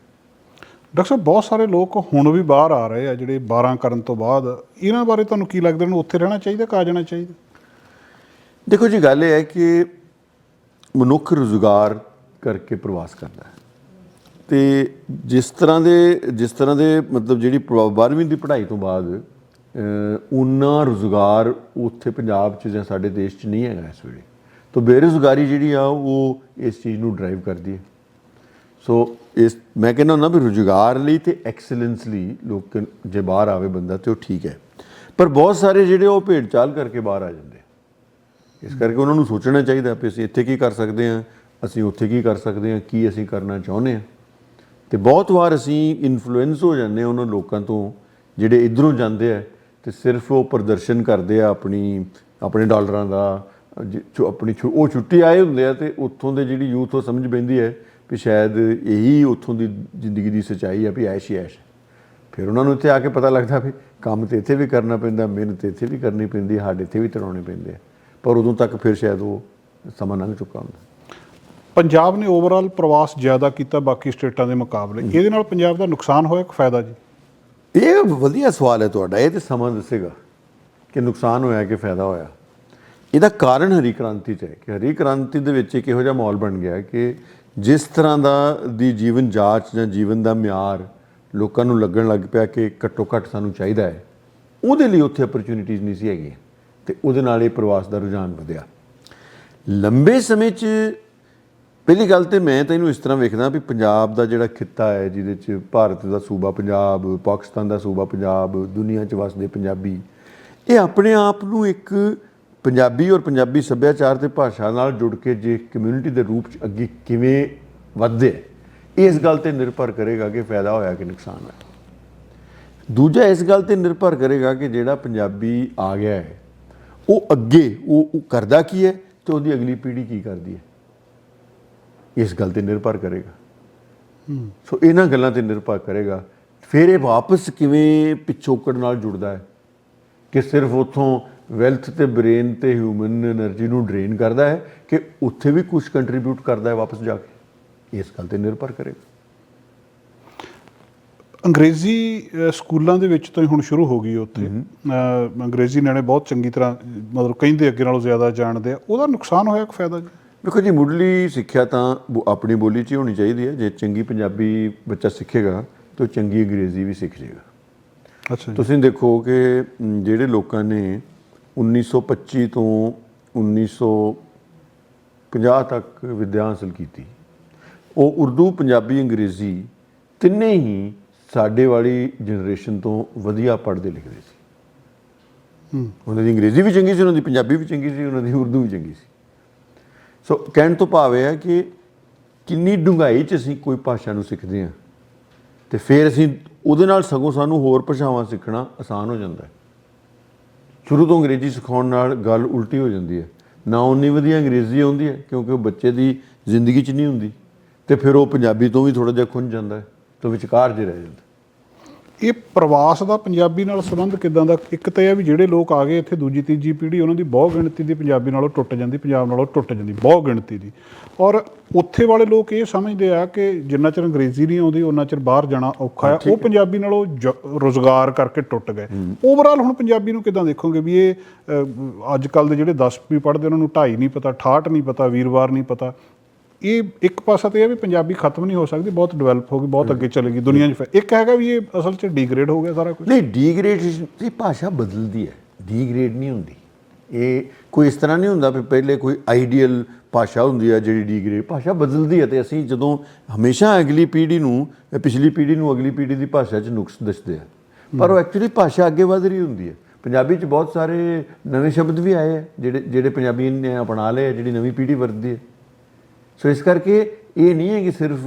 ਡਾਕਟਰ ਸਾਹਿਬ ਬਹੁਤ ਸਾਰੇ ਲੋਕ ਹੁਣ ਵੀ ਬਾਹਰ ਆ ਰਹੇ ਆ ਜਿਹੜੇ 12 ਕਰਨ ਤੋਂ ਬਾਅਦ। ਇਹਨਾਂ ਬਾਰੇ ਤੁਹਾਨੂੰ ਕੀ ਲੱਗਦਾ ਇਹਨੂੰ ਉੱਥੇ ਰਹਿਣਾ ਚਾਹੀਦਾ ਕਿ ਜਾਣਾ ਚਾਹੀਦਾ? ਦੇਖੋ ਜੀ ਗੱਲ ਇਹ ਹੈ ਕਿ ਮਨੁੱਖ ਰੁਜ਼ਗਾਰ ਕਰਕੇ ਪ੍ਰਵਾਸ ਕਰਦਾ ਹੈ। ਤੇ ਜਿਸ ਤਰ੍ਹਾਂ ਦੇ ਜਿਸ ਤਰ੍ਹਾਂ ਦੇ ਮਤਲਬ ਜਿਹੜੀ 12ਵੀਂ ਦੀ ਪੜ੍ਹਾਈ ਤੋਂ ਬਾਅਦ ਅਹ, ਉਨਾ ਰੁਜ਼ਗਾਰ ਉੱਥੇ ਪੰਜਾਬ 'ਚ ਜਾਂ ਸਾਡੇ ਦੇਸ਼ 'ਚ ਨਹੀਂ ਹੈਗਾ ਇਸ ਵੇਲੇ। ਤਾਂ ਬੇਰੁਜ਼ਗਾਰੀ ਜਿਹੜੀ ਆ ਉਹ ਇਸ ਚੀਜ਼ ਨੂੰ ਡਰਾਈਵ ਕਰਦੀ ਹੈ। ਸੋ ਇਸ ਮੈਂ ਕਹਿੰਦਾ ਹੁੰਦਾ ਵੀ ਰੁਜ਼ਗਾਰ ਲਈ ਤੇ ਐਕਸਲੈਂਸ ਲਈ ਲੋਕ ਜੇ ਬਾਹਰ ਆਵੇ ਬੰਦਾ ਤੇ ਉਹ ਠੀਕ ਹੈ। ਪਰ ਬਹੁਤ ਸਾਰੇ ਜਿਹੜੇ ਉਹ ਭੇਡ ਚਾਲ ਕਰਕੇ ਬਾਹਰ ਆ ਜਾਂਦੇ ਇਸ ਕਰਕੇ ਉਹਨਾਂ ਨੂੰ ਸੋਚਣਾ ਚਾਹੀਦਾ ਵੀ ਅਸੀਂ ਇੱਥੇ ਕੀ ਕਰ ਸਕਦੇ ਹਾਂ ਅਸੀਂ ਉੱਥੇ ਕੀ ਕਰ ਸਕਦੇ ਹਾਂ ਕੀ ਅਸੀਂ ਕਰਨਾ ਚਾਹੁੰਦੇ ਹਾਂ। ਤੇ ਬਹੁਤ ਵਾਰ ਅਸੀਂ ਇਨਫਲੂਐਂਸ ਹੋ ਜਾਂਦੇ ਹਾਂ ਉਹਨਾਂ ਲੋਕਾਂ ਤੋਂ, ਜਿਹੜੇ ਇਧਰੋਂ ਜਾਂਦੇ ਆ ਤੇ ਸਿਰਫ ਉਹ ਪ੍ਰਦਰਸ਼ਨ ਕਰਦੇ ਆ ਆਪਣੀ, ਆਪਣੇ ਡਾਲਰਾਂ ਦਾ, ਜ- ਜੋ ਆਪਣੀ ਛੁ- ਉਹ ਛੁੱਟੀ ਆਏ ਹੁੰਦੇ ਆ ਤੇ ਉੱਥੋਂ ਦੇ ਜਿਹੜੀ ਯੂਥ ਉਹ ਸਮਝ ਪੈਂਦੀ ਹੈ ਵੀ ਸ਼ਾਇਦ ਇਹੀ ਉੱਥੋਂ ਦੀ ਜ਼ਿੰਦਗੀ ਦੀ ਸੱਚਾਈ ਆ ਵੀ ਐਸ਼ ਹੀ ਐਸ਼ ਹੈ। ਫਿਰ ਉਹਨਾਂ ਨੂੰ ਇੱਥੇ ਆ ਕੇ ਪਤਾ ਲੱਗਦਾ ਵੀ ਕੰਮ ਤੇ ਇੱਥੇ ਵੀ ਕਰਨਾ ਪੈਂਦਾ, ਮਿਹਨਤ ਇੱਥੇ ਵੀ ਕਰਨੀ ਪੈਂਦੀ ਸਾਡੇ ਇੱਥੇ ਵੀ ਤਰਾਉਣੇ ਪੈਂਦੇ ਆ ਪਰ ਉਦੋਂ ਤੱਕ ਫਿਰ ਸ਼ਾਇਦ ਉਹ ਸਮਾਂ ਲੰਘ ਚੁੱਕਾ ਹੁੰਦਾ ਪੰਜਾਬ ਨੇ ਓਵਰਆਲ ਪ੍ਰਵਾਸ ਜ਼ਿਆਦਾ ਕੀਤਾ ਬਾਕੀ ਸਟੇਟਾਂ ਦੇ ਮੁਕਾਬਲੇ। ਇਹਦੇ ਨਾਲ ਪੰਜਾਬ ਦਾ ਨੁਕਸਾਨ ਹੋਇਆ ਕਿ ਫਾਇਦਾ ਜੀ? ਇਹ ਵਧੀਆ ਸਵਾਲ ਹੈ ਤੁਹਾਡਾ ਇਹ ਤੇ ਸਮਾਂ ਦੱਸੇਗਾ ਕਿ ਨੁਕਸਾਨ ਹੋਇਆ ਕਿ ਫਾਇਦਾ ਹੋਇਆ। ਇਹਦਾ ਕਾਰਨ ਹਰੀ ਕ੍ਰਾਂਤੀ ਚ ਹੈ ਕਿ ਹਰੀ ਕ੍ਰਾਂਤੀ ਦੇ ਵਿੱਚ ਇੱਕ ਇਹੋ ਜਿਹਾ ਮਾਹੌਲ ਬਣ ਗਿਆ ਕਿ ਜਿਸ ਤਰ੍ਹਾਂ ਦਾ ਦੀ ਜੀਵਨ ਜਾਂਚ ਜਾਂ ਜੀਵਨ ਦਾ ਮਿਆਰ ਲੋਕਾਂ ਨੂੰ ਲੱਗਣ ਲੱਗ ਪਿਆ ਕਿ ਘੱਟੋ ਘੱਟ ਸਾਨੂੰ ਚਾਹੀਦਾ ਹੈ ਉਹਦੇ ਲਈ ਉੱਥੇ ਅਪਰਚੂਨਿਟੀਜ਼ ਨਹੀਂ ਸੀ ਹੈਗੀਆਂ ਤੇ ਉਹਦੇ ਨਾਲ ਇਹ ਪ੍ਰਵਾਸ ਦਾ ਰੁਝਾਨ ਵਧਿਆ। ਲੰਬੇ ਸਮੇਂ 'ਚ ਪਹਿਲੀ ਗੱਲ ਤੇ ਮੈਂ ਤਾਂ ਇਹਨੂੰ ਇਸ ਤਰ੍ਹਾਂ ਵੇਖਦਾ ਵੀ ਪੰਜਾਬ ਦਾ ਜਿਹੜਾ ਖਿੱਤਾ ਹੈ ਜਿਹਦੇ 'ਚ ਭਾਰਤ ਦਾ ਸੂਬਾ ਪੰਜਾਬ ਪਾਕਿਸਤਾਨ ਦਾ ਸੂਬਾ ਪੰਜਾਬ ਦੁਨੀਆ 'ਚ ਵਸਦੇ ਪੰਜਾਬੀ ਇਹ ਆਪਣੇ ਆਪ ਨੂੰ ਇੱਕ ਪੰਜਾਬੀ ਔਰ ਪੰਜਾਬੀ ਸੱਭਿਆਚਾਰ ਤੇ ਭਾਸ਼ਾ ਨਾਲ ਜੁੜ ਕੇ ਜੇ ਕਮਿਊਨਿਟੀ ਦੇ ਰੂਪ 'ਚ ਅੱਗੇ ਕਿਵੇਂ ਵੱਧਦੇ ਹੈ, ਇਸ ਗੱਲ ਤੇ ਨਿਰਭਰ ਕਰੇਗਾ ਕਿ ਫਾਇਦਾ ਹੋਇਆ ਕਿ ਨੁਕਸਾਨ ਹੋਇਆ। ਦੂਜਾ ਇਸ ਗੱਲ ਤੇ ਨਿਰਭਰ ਕਰੇਗਾ ਕਿ ਜਿਹੜਾ ਪੰਜਾਬੀ ਆ ਗਿਆ ਹੈ ਉਹ ਅੱਗੇ ਉਹ ਉਹ ਕਰਦਾ ਕੀ ਹੈ ਤੇ ਉਹਦੀ ਅਗਲੀ ਪੀੜ੍ਹੀ ਕੀ ਕਰਦੀ ਹੈ। ਇਸ ਗੱਲ ਤੇ ਨਿਰਭਰ ਕਰੇਗਾ। ਸੋ ਇਹਨਾਂ ਗੱਲਾਂ ਤੇ ਨਿਰਭਰ ਕਰੇਗਾ। ਫਿਰ ਇਹ ਵਾਪਸ ਕਿਵੇਂ ਪਿਛੋਕੜ ਨਾਲ ਜੁੜਦਾ ਹੈ? ਕਿ ਸਿਰਫ ਉਥੋਂ ਵੈਲਥ ਤੇ ਬ੍ਰੇਨ ਤੇ ਹਿਊਮਨ એનર્ਜੀ ਨੂੰ ਡਰੇਨ ਕਰਦਾ ਹੈ ਕਿ ਉੱਥੇ ਵੀ ਕੁਝ ਕੰਟਰੀਬਿਊਟ ਕਰਦਾ ਹੈ ਵਾਪਸ ਜਾ ਕੇ? ਇਸ ਗੱਲ ਤੇ ਨਿਰਭਰ ਕਰੇਗਾ। ਅੰਗਰੇਜ਼ੀ ਸਕੂਲਾਂ ਦੇ ਵਿੱਚ ਤਾਂ ਹੁਣ ਸ਼ੁਰੂ ਹੋ ਗਈ ਉੱਥੇ ਅੰਗਰੇਜ਼ੀ ਨਿਆਣੇ ਬਹੁਤ ਚੰਗੀ ਤਰ੍ਹਾਂ ਮਤਲਬ ਕਹਿੰਦੇ ਅੱਗੇ ਨਾਲੋਂ ਜ਼ਿਆਦਾ ਜਾਣਦੇ ਆ। ਉਹਦਾ ਨੁਕਸਾਨ ਹੋਇਆ ਕਿ ਫਾਇਦਾ ਜੀ ਦੇਖੋ ਜੀ ਮੁੱਢਲੀ ਸਿੱਖਿਆ ਤਾਂ ਆਪਣੀ ਬੋਲੀ 'ਚ ਹੀ ਹੋਣੀ ਚਾਹੀਦੀ ਹੈ। ਜੇ ਚੰਗੀ ਪੰਜਾਬੀ ਬੱਚਾ ਸਿੱਖੇਗਾ ਤਾਂ ਉਹ ਚੰਗੀ ਅੰਗਰੇਜ਼ੀ ਵੀ ਸਿੱਖ ਜਾਏਗਾ ਅੱਛਾ ਤੁਸੀਂ ਦੇਖੋ ਕਿ ਜਿਹੜੇ ਲੋਕਾਂ ਨੇ 1925 ਤੋਂ 1950 ਤੱਕ ਵਿੱਦਿਆ ਹਾਸਲ ਕੀਤੀ ਉਹ ਉਰਦੂ ਪੰਜਾਬੀ ਅੰਗਰੇਜ਼ੀ ਤਿੰਨੇ ਹੀ ਸਾਡੇ ਵਾਲੀ ਜਨਰੇਸ਼ਨ ਤੋਂ ਵਧੀਆ ਪੜ੍ਹਦੇ ਲਿਖਦੇ ਸੀ। ਹੂੰ। ਉਹਨਾਂ ਦੀ ਅੰਗਰੇਜ਼ੀ ਵੀ ਚੰਗੀ ਸੀ ਉਹਨਾਂ ਦੀ ਪੰਜਾਬੀ ਵੀ ਚੰਗੀ ਸੀ ਉਹਨਾਂ ਦੀ ਉਰਦੂ ਵੀ ਚੰਗੀ ਸੀ। ਸੋ ਕਹਿਣ ਤੋਂ ਭਾਵ ਇਹ ਹੈ ਕਿ ਕਿੰਨੀ ਡੂੰਘਾਈ 'ਚ ਅਸੀਂ ਕੋਈ ਭਾਸ਼ਾ ਨੂੰ ਸਿੱਖਦੇ ਹਾਂ ਤੇ ਫਿਰ ਅਸੀਂ ਉਹਦੇ ਨਾਲ ਸਗੋਂ ਸਾਨੂੰ ਹੋਰ ਭਾਸ਼ਾਵਾਂ ਸਿੱਖਣਾ ਆਸਾਨ ਹੋ ਜਾਂਦਾ ਹੈ। ਸ਼ੁਰੂ ਤੋਂ ਅੰਗਰੇਜ਼ੀ ਸਿਖਾਉਣ ਨਾਲ ਗੱਲ ਉਲਟੀ ਹੋ ਜਾਂਦੀ ਹੈ। ਨਾ ਉਨੀ ਵਧੀਆ ਅੰਗਰੇਜ਼ੀ ਆਉਂਦੀ ਹੈ, ਕਿਉਂਕਿ ਉਹ ਬੱਚੇ ਦੀ ਜ਼ਿੰਦਗੀ 'ਚ ਨਹੀਂ ਹੁੰਦੀ ਤੇ ਫਿਰ ਉਹ ਪੰਜਾਬੀ ਤੋਂ ਵੀ ਥੋੜਾ ਜਿਹਾ ਖੁੰਝ ਜਾਂਦਾ ਹੈ, ਤੇ ਵਿਚਕਾਰ ਜੇ ਰਹਿ ਜਾਂਦਾ ਇਹ ਪ੍ਰਵਾਸ ਦਾ ਪੰਜਾਬੀ ਨਾਲ ਸੰਬੰਧ ਕਿਦਾਂ ਦਾ? ਇੱਕ ਤਾਂ ਇਹ ਵੀ ਜਿਹੜੇ ਲੋਕ ਆ ਗਏ ਇੱਥੇ ਦੂਜੀ ਤੀਜੀ ਪੀੜ੍ਹੀ ਉਹਨਾਂ ਦੀ ਬਹੁ ਗਿਣਤੀ ਦੀ ਪੰਜਾਬੀ ਨਾਲੋਂ ਟੁੱਟ ਜਾਂਦੀ ਪੰਜਾਬ ਨਾਲੋਂ ਟੁੱਟ ਜਾਂਦੀ ਬਹੁ ਗਿਣਤੀ ਦੀ। ਔਰ ਉੱਥੇ ਵਾਲੇ ਲੋਕ ਇਹ ਸਮਝਦੇ ਆ ਕਿ ਜਿੰਨਾ ਚਿਰ ਅੰਗਰੇਜ਼ੀ ਨਹੀਂ ਆਉਂਦੀ ਉਹਨਾਂ ਚਿਰ ਬਾਹਰ ਜਾਣਾ ਔਖਾ ਹੈ। ਉਹ ਪੰਜਾਬੀ ਨਾਲੋਂ ਰੁਜ਼ਗਾਰ ਕਰਕੇ ਟੁੱਟ ਗਏ। ਓਵਰਆਲ ਹੁਣ ਪੰਜਾਬੀ ਨੂੰ ਕਿਦਾਂ ਦੇਖੋਗੇ ਵੀ ਇਹ ਅੱਜ ਕੱਲ ਦੇ ਜਿਹੜੇ 10 ਵੀ ਪੜ੍ਹਦੇ ਉਹਨਾਂ ਨੂੰ 2.5 ਨਹੀਂ ਪਤਾ 68 ਨਹੀਂ ਪਤਾ ਵੀਰਵਾਰ ਨਹੀਂ ਪਤਾ। ਇਹ ਇੱਕ ਪਾਸਾ ਤੇ ਇਹ ਵੀ ਪੰਜਾਬੀ ਖਤਮ ਨਹੀਂ ਹੋ ਸਕਦੀ ਬਹੁਤ ਡਿਵੈਲਪ ਹੋ ਗਈ ਬਹੁਤ ਅੱਗੇ ਚਲੇਗੀ ਦੁਨੀਆ 'ਚ ਫਿਰ- ਇੱਕ ਹੈਗਾ ਵੀ ਇਹ ਅਸਲ 'ਚ ਡੀਗ੍ਰੇਡ ਹੋ ਗਿਆ ਸਾਰਾ ਕੁਝ ਨਹੀਂ ਡੀਗ੍ਰੇਡੇਸ਼ਨ ਦੀ ਭਾਸ਼ਾ ਬਦਲਦੀ ਹੈ ਡੀਗ੍ਰੇਡ ਨਹੀਂ ਹੁੰਦੀ। ਇਹ ਕੋਈ ਇਸ ਤਰ੍ਹਾਂ ਨਹੀਂ ਹੁੰਦਾ ਵੀ ਪਹਿਲੇ ਕੋਈ ਆਈਡੀਅਲ ਭਾਸ਼ਾ ਹੁੰਦੀ ਹੈ ਜਿਹੜੀ ਡੀਗ੍ਰੇਡ ਭਾਸ਼ਾ ਬਦਲਦੀ ਹੈ ਤੇ ਅਸੀਂ ਜਦੋਂ ਹਮੇਸ਼ਾ ਅਗਲੀ ਪੀੜ੍ਹੀ ਨੂੰ ਪਿਛਲੀ ਪੀੜ੍ਹੀ ਨੂੰ ਅਗਲੀ ਪੀੜ੍ਹੀ ਦੀ ਭਾਸ਼ਾ 'ਚ ਨੁਕਸ ਦੱਸਦੇ ਆ। ਪਰ ਉਹ ਐਕਚੁਅਲੀ ਭਾਸ਼ਾ ਅੱਗੇ ਵਧ ਰਹੀ ਹੁੰਦੀ ਹੈ। ਪੰਜਾਬੀ 'ਚ ਬਹੁਤ ਸਾਰੇ ਨਵੇਂ ਸ਼ਬਦ ਵੀ ਆਏ ਆ ਜਿਹੜੇ ਜਿਹੜੇ ਪੰਜਾਬੀ ਨੇ ਅਪਣਾ ਲਏ ਜਿਹੜੀ ਨਵੀਂ ਪੀੜ੍ਹੀ ਵਰਤਦੀ ਹੈ। ਸੋ ਇਸ ਕਰਕੇ ਇਹ ਨਹੀਂ ਹੈ ਕਿ ਸਿਰਫ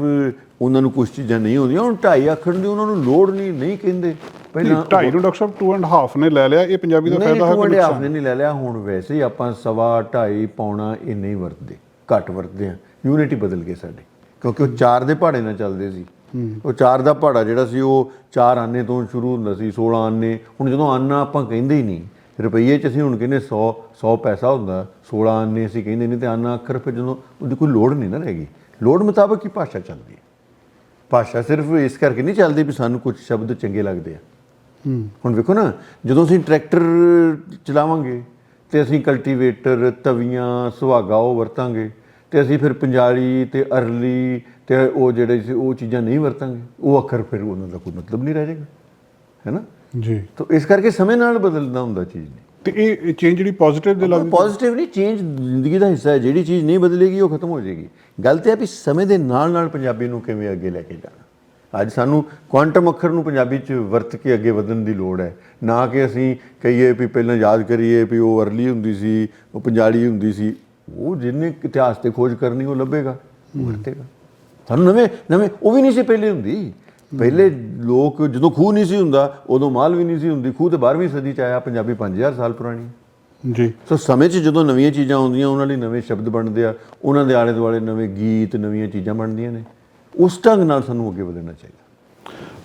ਉਹਨਾਂ ਨੂੰ ਕੁਝ ਚੀਜ਼ਾਂ ਨਹੀਂ ਆਉਂਦੀਆਂ ਹੁਣ ਢਾਈ ਆਖਣ ਦੀ ਉਹਨਾਂ ਨੂੰ ਲੋੜ ਨਹੀਂ ਨਹੀਂ ਕਹਿੰਦੇ। ਪਹਿਲਾਂ ਢਾਈ ਨੂੰ ਡਾਕਟਰ ਸਾਹਿਬ 2 ਐਂਡ ਹਾਫ ਨੇ ਲੈ ਲਿਆ ਇਹ ਪੰਜਾਬੀ ਦਾ ਨਹੀਂ ਫਾਇਦਾ ਹੈ ਕਿ ਐਂਡ ਹਾਫ ਨੇ ਨਹੀਂ ਲੈ ਲਿਆ ਹੁਣ ਵੈਸੇ ਹੀ ਆਪਾਂ ਸਵਾ ਢਾਈ ਪੌਣਾ ਇਹ ਨਹੀਂ ਵਰਤਦੇ ਘੱਟ ਵਰਤਦੇ ਆ ਯੂਨਿਟ ਬਦਲ ਗਏ ਸਾਡੇ ਕਿਉਂਕਿ ਉਹ ਚਾਰ ਦੇ ਪਹਾੜੇ ਨਾਲ ਚੱਲਦੇ ਸੀ। ਉਹ ਚਾਰ ਦਾ ਪਹਾੜਾ ਜਿਹੜਾ ਸੀ ਉਹ ਚਾਰ ਆਨੇ ਤੋਂ ਸ਼ੁਰੂ ਹੁੰਦਾ ਸੀ 16 ਆਨੇ ਹੁਣ ਜਦੋਂ ਆਨਾ ਆਪਾਂ ਕਹਿੰਦੇ ਹੀ ਨਹੀਂ। ਰੁਪਈਏ ਚ ਅਸੀਂ ਹੁਣ ਕਹਿੰਦੇ 100 100 ਪੈਸਾ ਹੁੰਦਾ 16 ਆਨੇ ਅਸੀਂ ਕਹਿੰਦੇ ਨਹੀਂ ਤੇ ਆਨਾ ਅੱਖਰ ਫਿਰ ਜਦੋਂ ਉਹਦੀ ਕੋਈ ਲੋੜ ਨਹੀਂ ਨਾ ਰਹਿ ਗਈ। ਲੋੜ ਮੁਤਾਬਕ ਹੀ ਭਾਸ਼ਾ ਚੱਲਦੀ ਹੈ। ਭਾਸ਼ਾ ਸਿਰਫ ਇਸ ਕਰਕੇ ਨਹੀਂ ਚੱਲਦੀ ਵੀ ਸਾਨੂੰ ਕੁਝ ਸ਼ਬਦ ਚੰਗੇ ਲੱਗਦੇ ਆ। ਹੁਣ ਵੇਖੋ ਨਾ ਜਦੋਂ ਅਸੀਂ ਟਰੈਕਟਰ ਚਲਾਵਾਂਗੇ ਤੇ ਅਸੀਂ ਕਲਟੀਵੇਟਰ ਤਵੀਆਂ ਸੁਹਾਗਾ ਉਹ ਵਰਤਾਂਗੇ ਤੇ ਅਸੀਂ ਫਿਰ ਪੰਜਾਲੀ ਤੇ ਅਰਲੀ ਤੇ ਉਹ ਜਿਹੜੇ ਸੀ ਉਹ ਚੀਜ਼ਾਂ ਨਹੀਂ ਵਰਤਾਂਗੇ ਉਹ ਅੱਖਰ ਫਿਰ ਉਹਨਾਂ ਦਾ ਕੋਈ ਮਤਲਬ ਨਹੀਂ ਰਹਿ ਜਾਏਗਾ। ਹੈ ਨਾ? ਜੀ। ਤਾਂ ਇਸ ਕਰਕੇ ਸਮੇਂ ਨਾਲ ਬਦਲਦਾ ਹੁੰਦਾ ਚੀਜ਼ ਨੇ ਤੇ ਇਹ ਚੇਂਜ ਜਿਹੜੀ ਪੋਜ਼ਿਟਿਵ ਦੇ ਲੱਗਦੀ ਪੋਜ਼ਿਟਿਵ ਨਹੀਂ ਚੇਂਜ ਜ਼ਿੰਦਗੀ ਦਾ ਹਿੱਸਾ ਹੈ ਜਿਹੜੀ ਚੀਜ਼ ਨਹੀਂ ਬਦਲੇਗੀ ਉਹ ਖਤਮ ਹੋ ਜਾਏਗੀ। ਗੱਲ ਤੇ ਹੈ ਵੀ ਸਮੇਂ ਦੇ ਨਾਲ ਨਾਲ ਪੰਜਾਬੀ ਨੂੰ ਕਿਵੇਂ ਅੱਗੇ ਲੈ ਕੇ ਜਾਣਾ। ਅੱਜ ਸਾਨੂੰ ਕੁਆਂਟਮ ਅੱਖਰ ਨੂੰ ਪੰਜਾਬੀ 'ਚ ਵਰਤ ਕੇ ਅੱਗੇ ਵਧਣ ਦੀ ਲੋੜ ਹੈ। ਨਾ ਕਿ ਅਸੀਂ ਕਹੀਏ ਵੀ ਪਹਿਲਾਂ ਯਾਦ ਕਰੀਏ ਵੀ ਉਹ ਅਰਲੀ ਹੁੰਦੀ ਸੀ ਉਹ ਪੰਜਾਲੀ ਹੁੰਦੀ ਸੀ। ਉਹ ਜਿਹਨੇ ਇਤਿਹਾਸ ਤੇ ਖੋਜ ਕਰਨੀ ਉਹ ਲੱਭੇਗਾ ਵਰਤੇਗਾ। ਸਾਨੂੰ ਨਵੇਂ ਨਵੇਂ ਉਹ ਵੀ ਨਹੀਂ ਸੀ ਪਹਿਲੇ ਹੁੰਦੀ। ਪਹਿਲੇ ਲੋਕ ਜਦੋਂ ਖੂਹ ਨਹੀਂ ਸੀ ਹੁੰਦਾ ਉਦੋਂ ਮਾਲ ਵੀ ਨਹੀਂ ਸੀ ਹੁੰਦੀ ਖੂਹ ਤੇ 12ਵੀਂ ਸਦੀ ਚ ਆਇਆ ਪੰਜਾਬੀ 5000 ਸਾਲ ਪੁਰਾਣੀ। ਜੀ। ਸੋ ਸਮੇਂ 'ਚ ਜਦੋਂ ਨਵੀਆਂ ਚੀਜ਼ਾਂ ਆਉਂਦੀਆਂ ਉਹਨਾਂ ਲਈ ਨਵੇਂ ਸ਼ਬਦ ਬਣਦੇ ਆ ਉਹਨਾਂ ਦੇ ਆਲੇ ਦੁਆਲੇ ਨਵੇਂ ਗੀਤ ਨਵੀਆਂ ਚੀਜ਼ਾਂ ਬਣਦੀਆਂ ਨੇ। ਉਸ ਢੰਗ ਨਾਲ ਸਾਨੂੰ ਅੱਗੇ ਵਧਣਾ ਚਾਹੀਦਾ।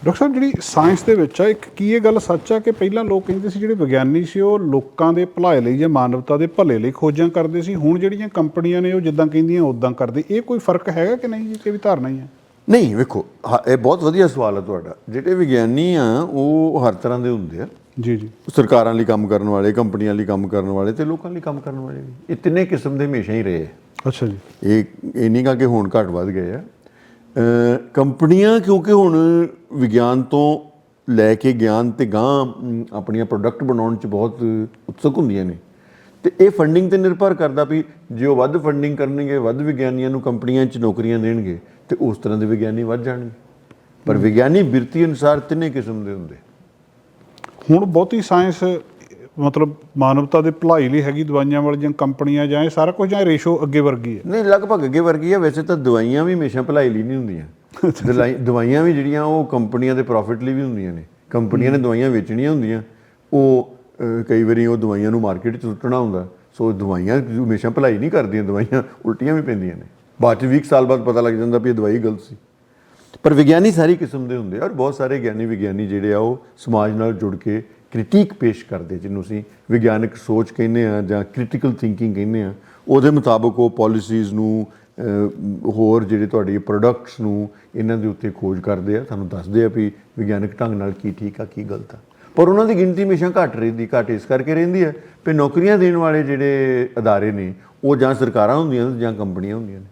ਡਾਕਟਰ ਸਾਹਿਬ ਜਿਹੜੀ ਸਾਇੰਸ ਦੇ ਵਿੱਚ ਆ ਇੱਕ ਕੀ ਇਹ ਗੱਲ ਸੱਚ ਆ ਕਿ ਪਹਿਲਾਂ ਲੋਕ ਕਹਿੰਦੇ ਸੀ ਜਿਹੜੇ ਵਿਗਿਆਨੀ ਸੀ ਉਹ ਲੋਕਾਂ ਦੇ ਭਲਾਈ ਲਈ ਜਾਂ ਮਾਨਵਤਾ ਦੇ ਭਲੇ ਲਈ ਖੋਜਾਂ ਕਰਦੇ ਸੀ ਹੁਣ ਜਿਹੜੀਆਂ ਕੰਪਨੀਆਂ ਨੇ ਉਹ ਜਿੱਦਾਂ ਕਹਿੰਦੀਆਂ ਉਦਾਂ ਕਰਦੇ। ਇਹ ਕੋਈ ਫ਼ਰਕ ਹੈਗਾ ਕਿ ਨਹੀਂ? ਜੀ ਕਿ ਵੀ ਧਾਰਨਾ ਹੀ ਹੈ ਨਹੀਂ ਵੇਖੋ ਹਾਂ, ਇਹ ਬਹੁਤ ਵਧੀਆ ਸਵਾਲ ਹੈ ਤੁਹਾਡਾ। ਜਿਹੜੇ ਵਿਗਿਆਨੀ ਆ ਉਹ ਹਰ ਤਰ੍ਹਾਂ ਦੇ ਹੁੰਦੇ ਆ। ਜੀ ਜੀ। ਸਰਕਾਰਾਂ ਲਈ ਕੰਮ ਕਰਨ ਵਾਲੇ ਕੰਪਨੀਆਂ ਲਈ ਕੰਮ ਕਰਨ ਵਾਲੇ ਤੇ ਲੋਕਾਂ ਲਈ ਕੰਮ ਕਰਨ ਵਾਲੇ ਵੀ। ਇਹ ਤਿੰਨੇ ਕਿਸਮ ਦੇ ਹਮੇਸ਼ਾ ਹੀ ਰਹੇ ਆ। ਅੱਛਾ ਜੀ। ਇਹ ਇਹ ਨਹੀਂ ਗਾ ਕਿ ਹੁਣ ਘੱਟ ਵੱਧ ਗਏ ਆ। ਅ, ਕੰਪਨੀਆਂ ਕਿਉਂਕਿ ਹੁਣ ਵਿਗਿਆਨ ਤੋਂ ਲੈ ਕੇ ਗਿਆਨ ਤੇ ਗਾਂ ਆਪਣੀਆਂ ਪ੍ਰੋਡਕਟ ਬਣਾਉਣ 'ਚ ਬਹੁਤ ਉਤਸੁਕ ਹੁੰਦੀਆਂ ਨੇ। ਤੇ ਇਹ ਫੰਡਿੰਗ ਤੇ ਨਿਰਭਰ ਕਰਦਾ ਵੀ ਜੇ ਉਹ ਵੱਧ ਫੰਡਿੰਗ ਕਰਨਗੇ ਵੱਧ ਵਿਗਿਆਨੀਆਂ ਨੂੰ ਕੰਪਨੀਆਂ 'ਚ ਨੌਕਰੀਆਂ ਦੇਣਗੇ ਤੇ ਉਸ ਤਰ੍ਹਾਂ ਦੇ ਵਿਗਿਆਨੀ ਵੱਧ ਜਾਣਗੇ। ਪਰ ਵਿਗਿਆਨੀ ਬਿਰਤੀ ਅਨੁਸਾਰ ਤਿੰਨੇ ਕਿਸਮ ਦੇ ਹੁੰਦੇ। ਹੁਣ ਬਹੁਤੀ ਸਾਇੰਸ ਮਤਲਬ ਮਾਨਵਤਾ ਦੇ ਭਲਾਈ ਲਈ ਹੈਗੀ ਦਵਾਈਆਂ ਵਾਲੀਆਂ ਕੰਪਨੀਆਂ ਜਾਂ ਇਹ ਸਾਰਾ ਕੁਝ ਜਾਂ ਰੇਸ਼ੋ ਅੱਗੇ ਵਰਗੀ ਹੈ? ਨਹੀਂ ਲਗਭਗ ਅੱਗੇ ਵਰਗੀ ਹੈ। ਵੈਸੇ ਤਾਂ ਦਵਾਈਆਂ ਵੀ ਹਮੇਸ਼ਾ ਭਲਾਈ ਲਈ ਨਹੀਂ ਹੁੰਦੀਆਂ। ਦਵਾਈਆਂ ਵੀ ਜਿਹੜੀਆਂ ਉਹ ਕੰਪਨੀਆਂ ਦੇ ਪ੍ਰੋਫਿਟ ਲਈ ਵੀ ਹੁੰਦੀਆਂ ਨੇ। ਕੰਪਨੀਆਂ ਨੇ ਦਵਾਈਆਂ ਵੇਚਣੀਆਂ ਹੁੰਦੀਆਂ। ਉਹ ਕਈ ਵਾਰੀ ਉਹ ਦਵਾਈਆਂ ਨੂੰ ਮਾਰਕੀਟ 'ਚ ਸੁੱਟਣਾ ਹੁੰਦਾ। ਸੋ ਦਵਾਈਆਂ ਹਮੇਸ਼ਾ ਭਲਾਈ ਨਹੀਂ ਕਰਦੀਆਂ, ਦਵਾਈਆਂ ਉਲਟੀਆਂ ਵੀ ਪੈਂਦੀਆਂ ਨੇ। ਬਾਅਦ 'ਚ 20 ਸਾਲ ਬਾਅਦ ਪਤਾ ਲੱਗ ਜਾਂਦਾ ਵੀ ਇਹ ਦਵਾਈ ਗਲਤ ਸੀ। ਪਰ ਵਿਗਿਆਨੀ ਸਾਰੀ ਕਿਸਮ ਦੇ ਹੁੰਦੇ ਆ ਔਰ ਬਹੁਤ ਸਾਰੇ ਗਿਆਨੀ ਵਿਗਿਆਨੀ ਜਿਹੜੇ ਆ ਉਹ ਸਮਾਜ ਨਾਲ ਜੁੜ ਕੇ ਕ੍ਰਿਟਿਕ ਪੇਸ਼ ਕਰਦੇ, ਜਿਹਨੂੰ ਅਸੀਂ ਵਿਗਿਆਨਕ ਸੋਚ ਕਹਿੰਦੇ ਆ ਜਾਂ ਕ੍ਰਿਟੀਕਲ ਥਿੰਕਿੰਗ ਕਹਿੰਦੇ ਆ ਉਹਦੇ ਮੁਤਾਬਕ ਉਹ ਪਾਲਿਸੀਜ਼ ਨੂੰ ਹੋਰ ਜਿਹੜੇ ਤੁਹਾਡੇ ਪ੍ਰੋਡਕਟਸ ਨੂੰ ਇਹਨਾਂ ਦੇ ਉੱਤੇ ਖੋਜ ਕਰਦੇ ਆ। ਤੁਹਾਨੂੰ ਦੱਸਦੇ ਆ ਵੀ ਵਿਗਿਆਨਕ ਢੰਗ ਨਾਲ ਕੀ ਠੀਕ ਆ, ਕੀ ਗਲਤ ਆ। ਪਰ ਉਹਨਾਂ ਦੀ ਗਿਣਤੀ ਹਮੇਸ਼ਾ ਘਟ ਰਹਿੰਦੀ ਘਟ ਇਸ ਕਰਕੇ ਰਹਿੰਦੀ ਹੈ। ਵੀ ਨੌਕਰੀਆਂ ਦੇਣ ਵਾਲੇ ਜਿਹੜੇ ਅਦਾਰੇ ਨੇ ਉਹ ਜਾਂ ਸਰਕਾਰਾਂ ਹੁੰਦੀਆਂ ਨੇ ਜਾਂ ਕੰਪਨੀਆਂ ਹੁੰਦੀਆਂ ਨੇ।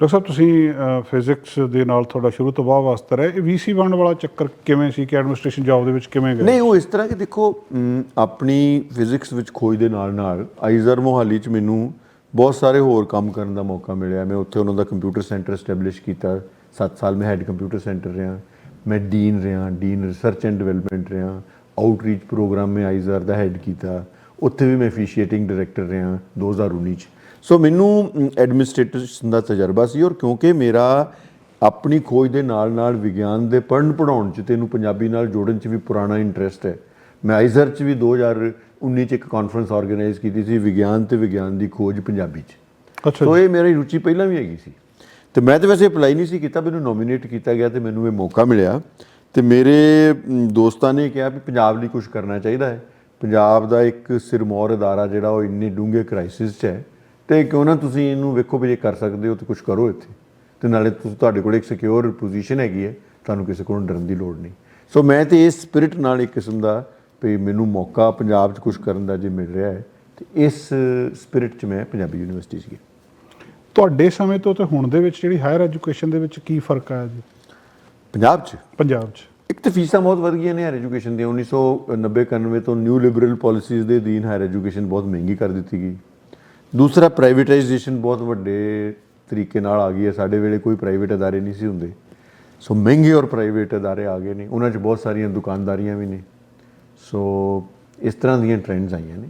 ਡਾਕਟਰ ਸਾਹਿਬ ਤੁਸੀਂ ਫਿਜ਼ਿਕਸ ਦੇ ਨਾਲ ਤੁਹਾਡਾ ਸ਼ੁਰੂ ਤੋਂ ਬਾਅਦ ਵਾਸਤਾ ਰਿਹਾ ਇਹ ਵੀਸੀ ਬਣਨ ਵਾਲਾ ਚੱਕਰ ਕਿਵੇਂ ਸੀ ਕਿ ਐਡਮਿਨਿਸਟ੍ਰੇਸ਼ਨ ਜੌਬ ਦੇ ਵਿੱਚ ਕਿਵੇਂ ਗਏ? ਨਹੀਂ ਉਹ ਇਸ ਤਰ੍ਹਾਂ ਕਿ ਦੇਖੋ ਆਪਣੀ ਫਿਜ਼ਿਕਸ ਵਿੱਚ ਖੋਜ ਦੇ ਨਾਲ ਨਾਲ ਆਈਜ਼ਰ ਮੋਹਾਲੀ ਚ ਮੈਨੂੰ ਬਹੁਤ ਸਾਰੇ ਹੋਰ ਕੰਮ ਕਰਨ ਦਾ ਮੌਕਾ ਮਿਲਿਆ। ਮੈਂ ਉੱਥੇ ਉਹਨਾਂ ਦਾ ਕੰਪਿਊਟਰ ਸੈਂਟਰ ਸਟੈਬਲਿਸ਼ ਕੀਤਾ। 7 ਸਾਲ ਮੈਂ ਹੈੱਡ ਕੰਪਿਊਟਰ ਸੈਂਟਰ ਰਿਹਾ। ਮੈਂ ਡੀਨ ਰਿਹਾ ਡੀਨ ਰਿਸਰਚ ਐਂਡ ਡਿਵੈਲਪਮੈਂਟ ਰਿਹਾ ਆਊਟਰੀਚ ਪ੍ਰੋਗਰਾਮ ਮੈਂ ਆਈਜ਼ਰ ਦਾ ਹੈੱਡ ਕੀਤਾ ਉੱਥੇ ਵੀ ਮੈਂ ਅਫੀਸ਼ੀਏਟਿੰਗ ਡਾਇਰੈਕਟਰ ਰਿਹਾ 2019 ਚ। ਸੋ ਮੈਨੂੰ ਐਡਮਿਨਿਸਟ੍ਰੇਟਿਵ ਦਾ ਤਜਰਬਾ ਸੀ ਔਰ ਕਿਉਂਕਿ ਮੇਰਾ ਆਪਣੀ ਖੋਜ ਦੇ ਨਾਲ ਨਾਲ ਵਿਗਿਆਨ ਦੇ ਪੜ੍ਹਨ ਪੜਾਉਣ ਚ ਤੇ ਇਹਨੂੰ ਪੰਜਾਬੀ ਨਾਲ ਜੋੜਨ ਚ ਵੀ ਪੁਰਾਣਾ ਇੰਟਰਸਟ ਹੈ। ਮੈਂ ਆਈਜ਼ਰ ਚ ਵੀ 2019 ਚ ਇੱਕ ਕਾਨਫਰੰਸ ਆਰਗੇਨਾਈਜ਼ ਕੀਤੀ ਸੀ ਵਿਗਿਆਨ ਤੇ ਵਿਗਿਆਨ ਦੀ ਖੋਜ ਪੰਜਾਬੀ ਚ। ਸੋ ਇਹ ਮੇਰੀ ਰੁਚੀ ਪਹਿਲਾਂ ਵੀ ਹੈਗੀ ਸੀ। ਤੇ ਮੈਂ ਤਾਂ ਵੈਸੇ ਅਪਲਾਈ ਨਹੀਂ ਸੀ ਕੀਤਾ, ਮੈਨੂੰ ਨੋਮੀਨੇਟ ਕੀਤਾ ਗਿਆ ਤੇ ਮੈਨੂੰ ਇਹ ਮੌਕਾ ਮਿਲਿਆ। ਤੇ ਮੇਰੇ ਦੋਸਤਾਂ ਨੇ ਕਿਹਾ ਵੀ ਪੰਜਾਬ ਲਈ ਕੁਝ ਕਰਨਾ ਚਾਹੀਦਾ ਹੈ। ਪੰਜਾਬ ਦਾ ਇੱਕ ਸਿਰਮੌਰ ਅਦਾਰਾ ਜਿਹੜਾ ਉਹ ਇੰਨੇ ਡੂੰਘੇ ਕ੍ਰਾਈਸਿਸ 'ਚ ਹੈ ਤੇ ਕਿਉਂ ਨਾ ਤੁਸੀਂ ਇਹਨੂੰ ਵੇਖੋ ਵੀ ਜੇ ਕਰ ਸਕਦੇ ਹੋ ਤੇ ਕੁਝ ਕਰੋ ਇੱਥੇ। ਤੇ ਨਾਲੇ ਤੁਸੀਂ, ਤੁਹਾਡੇ ਕੋਲ ਇੱਕ ਸਿਕਿਉਰ ਪੋਜੀਸ਼ਨ ਹੈਗੀ ਹੈ, ਤੁਹਾਨੂੰ ਕਿਸੇ ਕੋਲੋਂ ਡਰਨ ਦੀ ਲੋੜ ਨਹੀਂ। ਸੋ ਮੈਂ ਤੇ ਇਸ ਸਪਿਰਿਟ ਨਾਲ ਇੱਕ ਕਿਸਮ ਦਾ ਵੀ ਮੈਨੂੰ ਮੌਕਾ ਪੰਜਾਬ 'ਚ ਕੁਝ ਕਰਨ ਦਾ ਜੇ ਮਿਲ ਰਿਹਾ ਹੈ, ਤੇ ਇਸ ਸਪਿਰਿਟ 'ਚ ਮੈਂ ਪੰਜਾਬੀ ਯੂਨੀਵਰਸਿਟੀ 'ਚ ਗਿਆ। ਤੁਹਾਡੇ ਸਮੇਂ ਤੋਂ ਤੇ ਹੁਣ ਦੇ ਵਿੱਚ ਜਿਹੜੀ ਹਾਇਰ ਐਜੂਕੇਸ਼ਨ ਦੇ ਵਿੱਚ ਕੀ ਫ਼ਰਕ ਆਇਆ ਜੀ? ਪੰਜਾਬ 'ਚ? ਪੰਜਾਬ 'ਚ। ਇੱਕ ਤਾਂ ਫੀਸਾਂ ਬਹੁਤ ਵਧ ਗਈਆਂ ਨੇ ਹਾਇਰ ਐਜੂਕੇਸ਼ਨ ਦੀਆਂ। 1990 91 ਤੋਂ ਨਿਊ ਲਿਬਰਲ ਪਾਲਿਸੀਜ਼ ਦੇ ਅਧੀਨ ਹਾਇਰ ਐਜੂਕੇਸ਼ਨ ਬਹੁਤ ਮਹਿੰਗੀ ਕਰ ਦਿੱਤੀ ਗਈ। ਦੂਸਰਾ ਪ੍ਰਾਈਵੇਟਾਈਜੇਸ਼ਨ ਬਹੁਤ ਵੱਡੇ ਤਰੀਕੇ ਨਾਲ ਆ ਗਈ ਹੈ। ਸਾਡੇ ਵੇਲੇ ਕੋਈ ਪ੍ਰਾਈਵੇਟ ਅਦਾਰੇ ਨਹੀਂ ਸੀ ਹੁੰਦੇ। ਸੋ ਮਹਿੰਗੇ ਔਰ ਪ੍ਰਾਈਵੇਟ ਅਦਾਰੇ ਆ ਗਏ ਨੇ। ਉਹਨਾਂ 'ਚ ਬਹੁਤ ਸਾਰੀਆਂ ਦੁਕਾਨਦਾਰੀਆਂ ਵੀ ਨੇ। ਸੋ ਇਸ ਤਰ੍ਹਾਂ ਦੀਆਂ ਟ੍ਰੈਂਡਸ ਆਈਆਂ ਨੇ।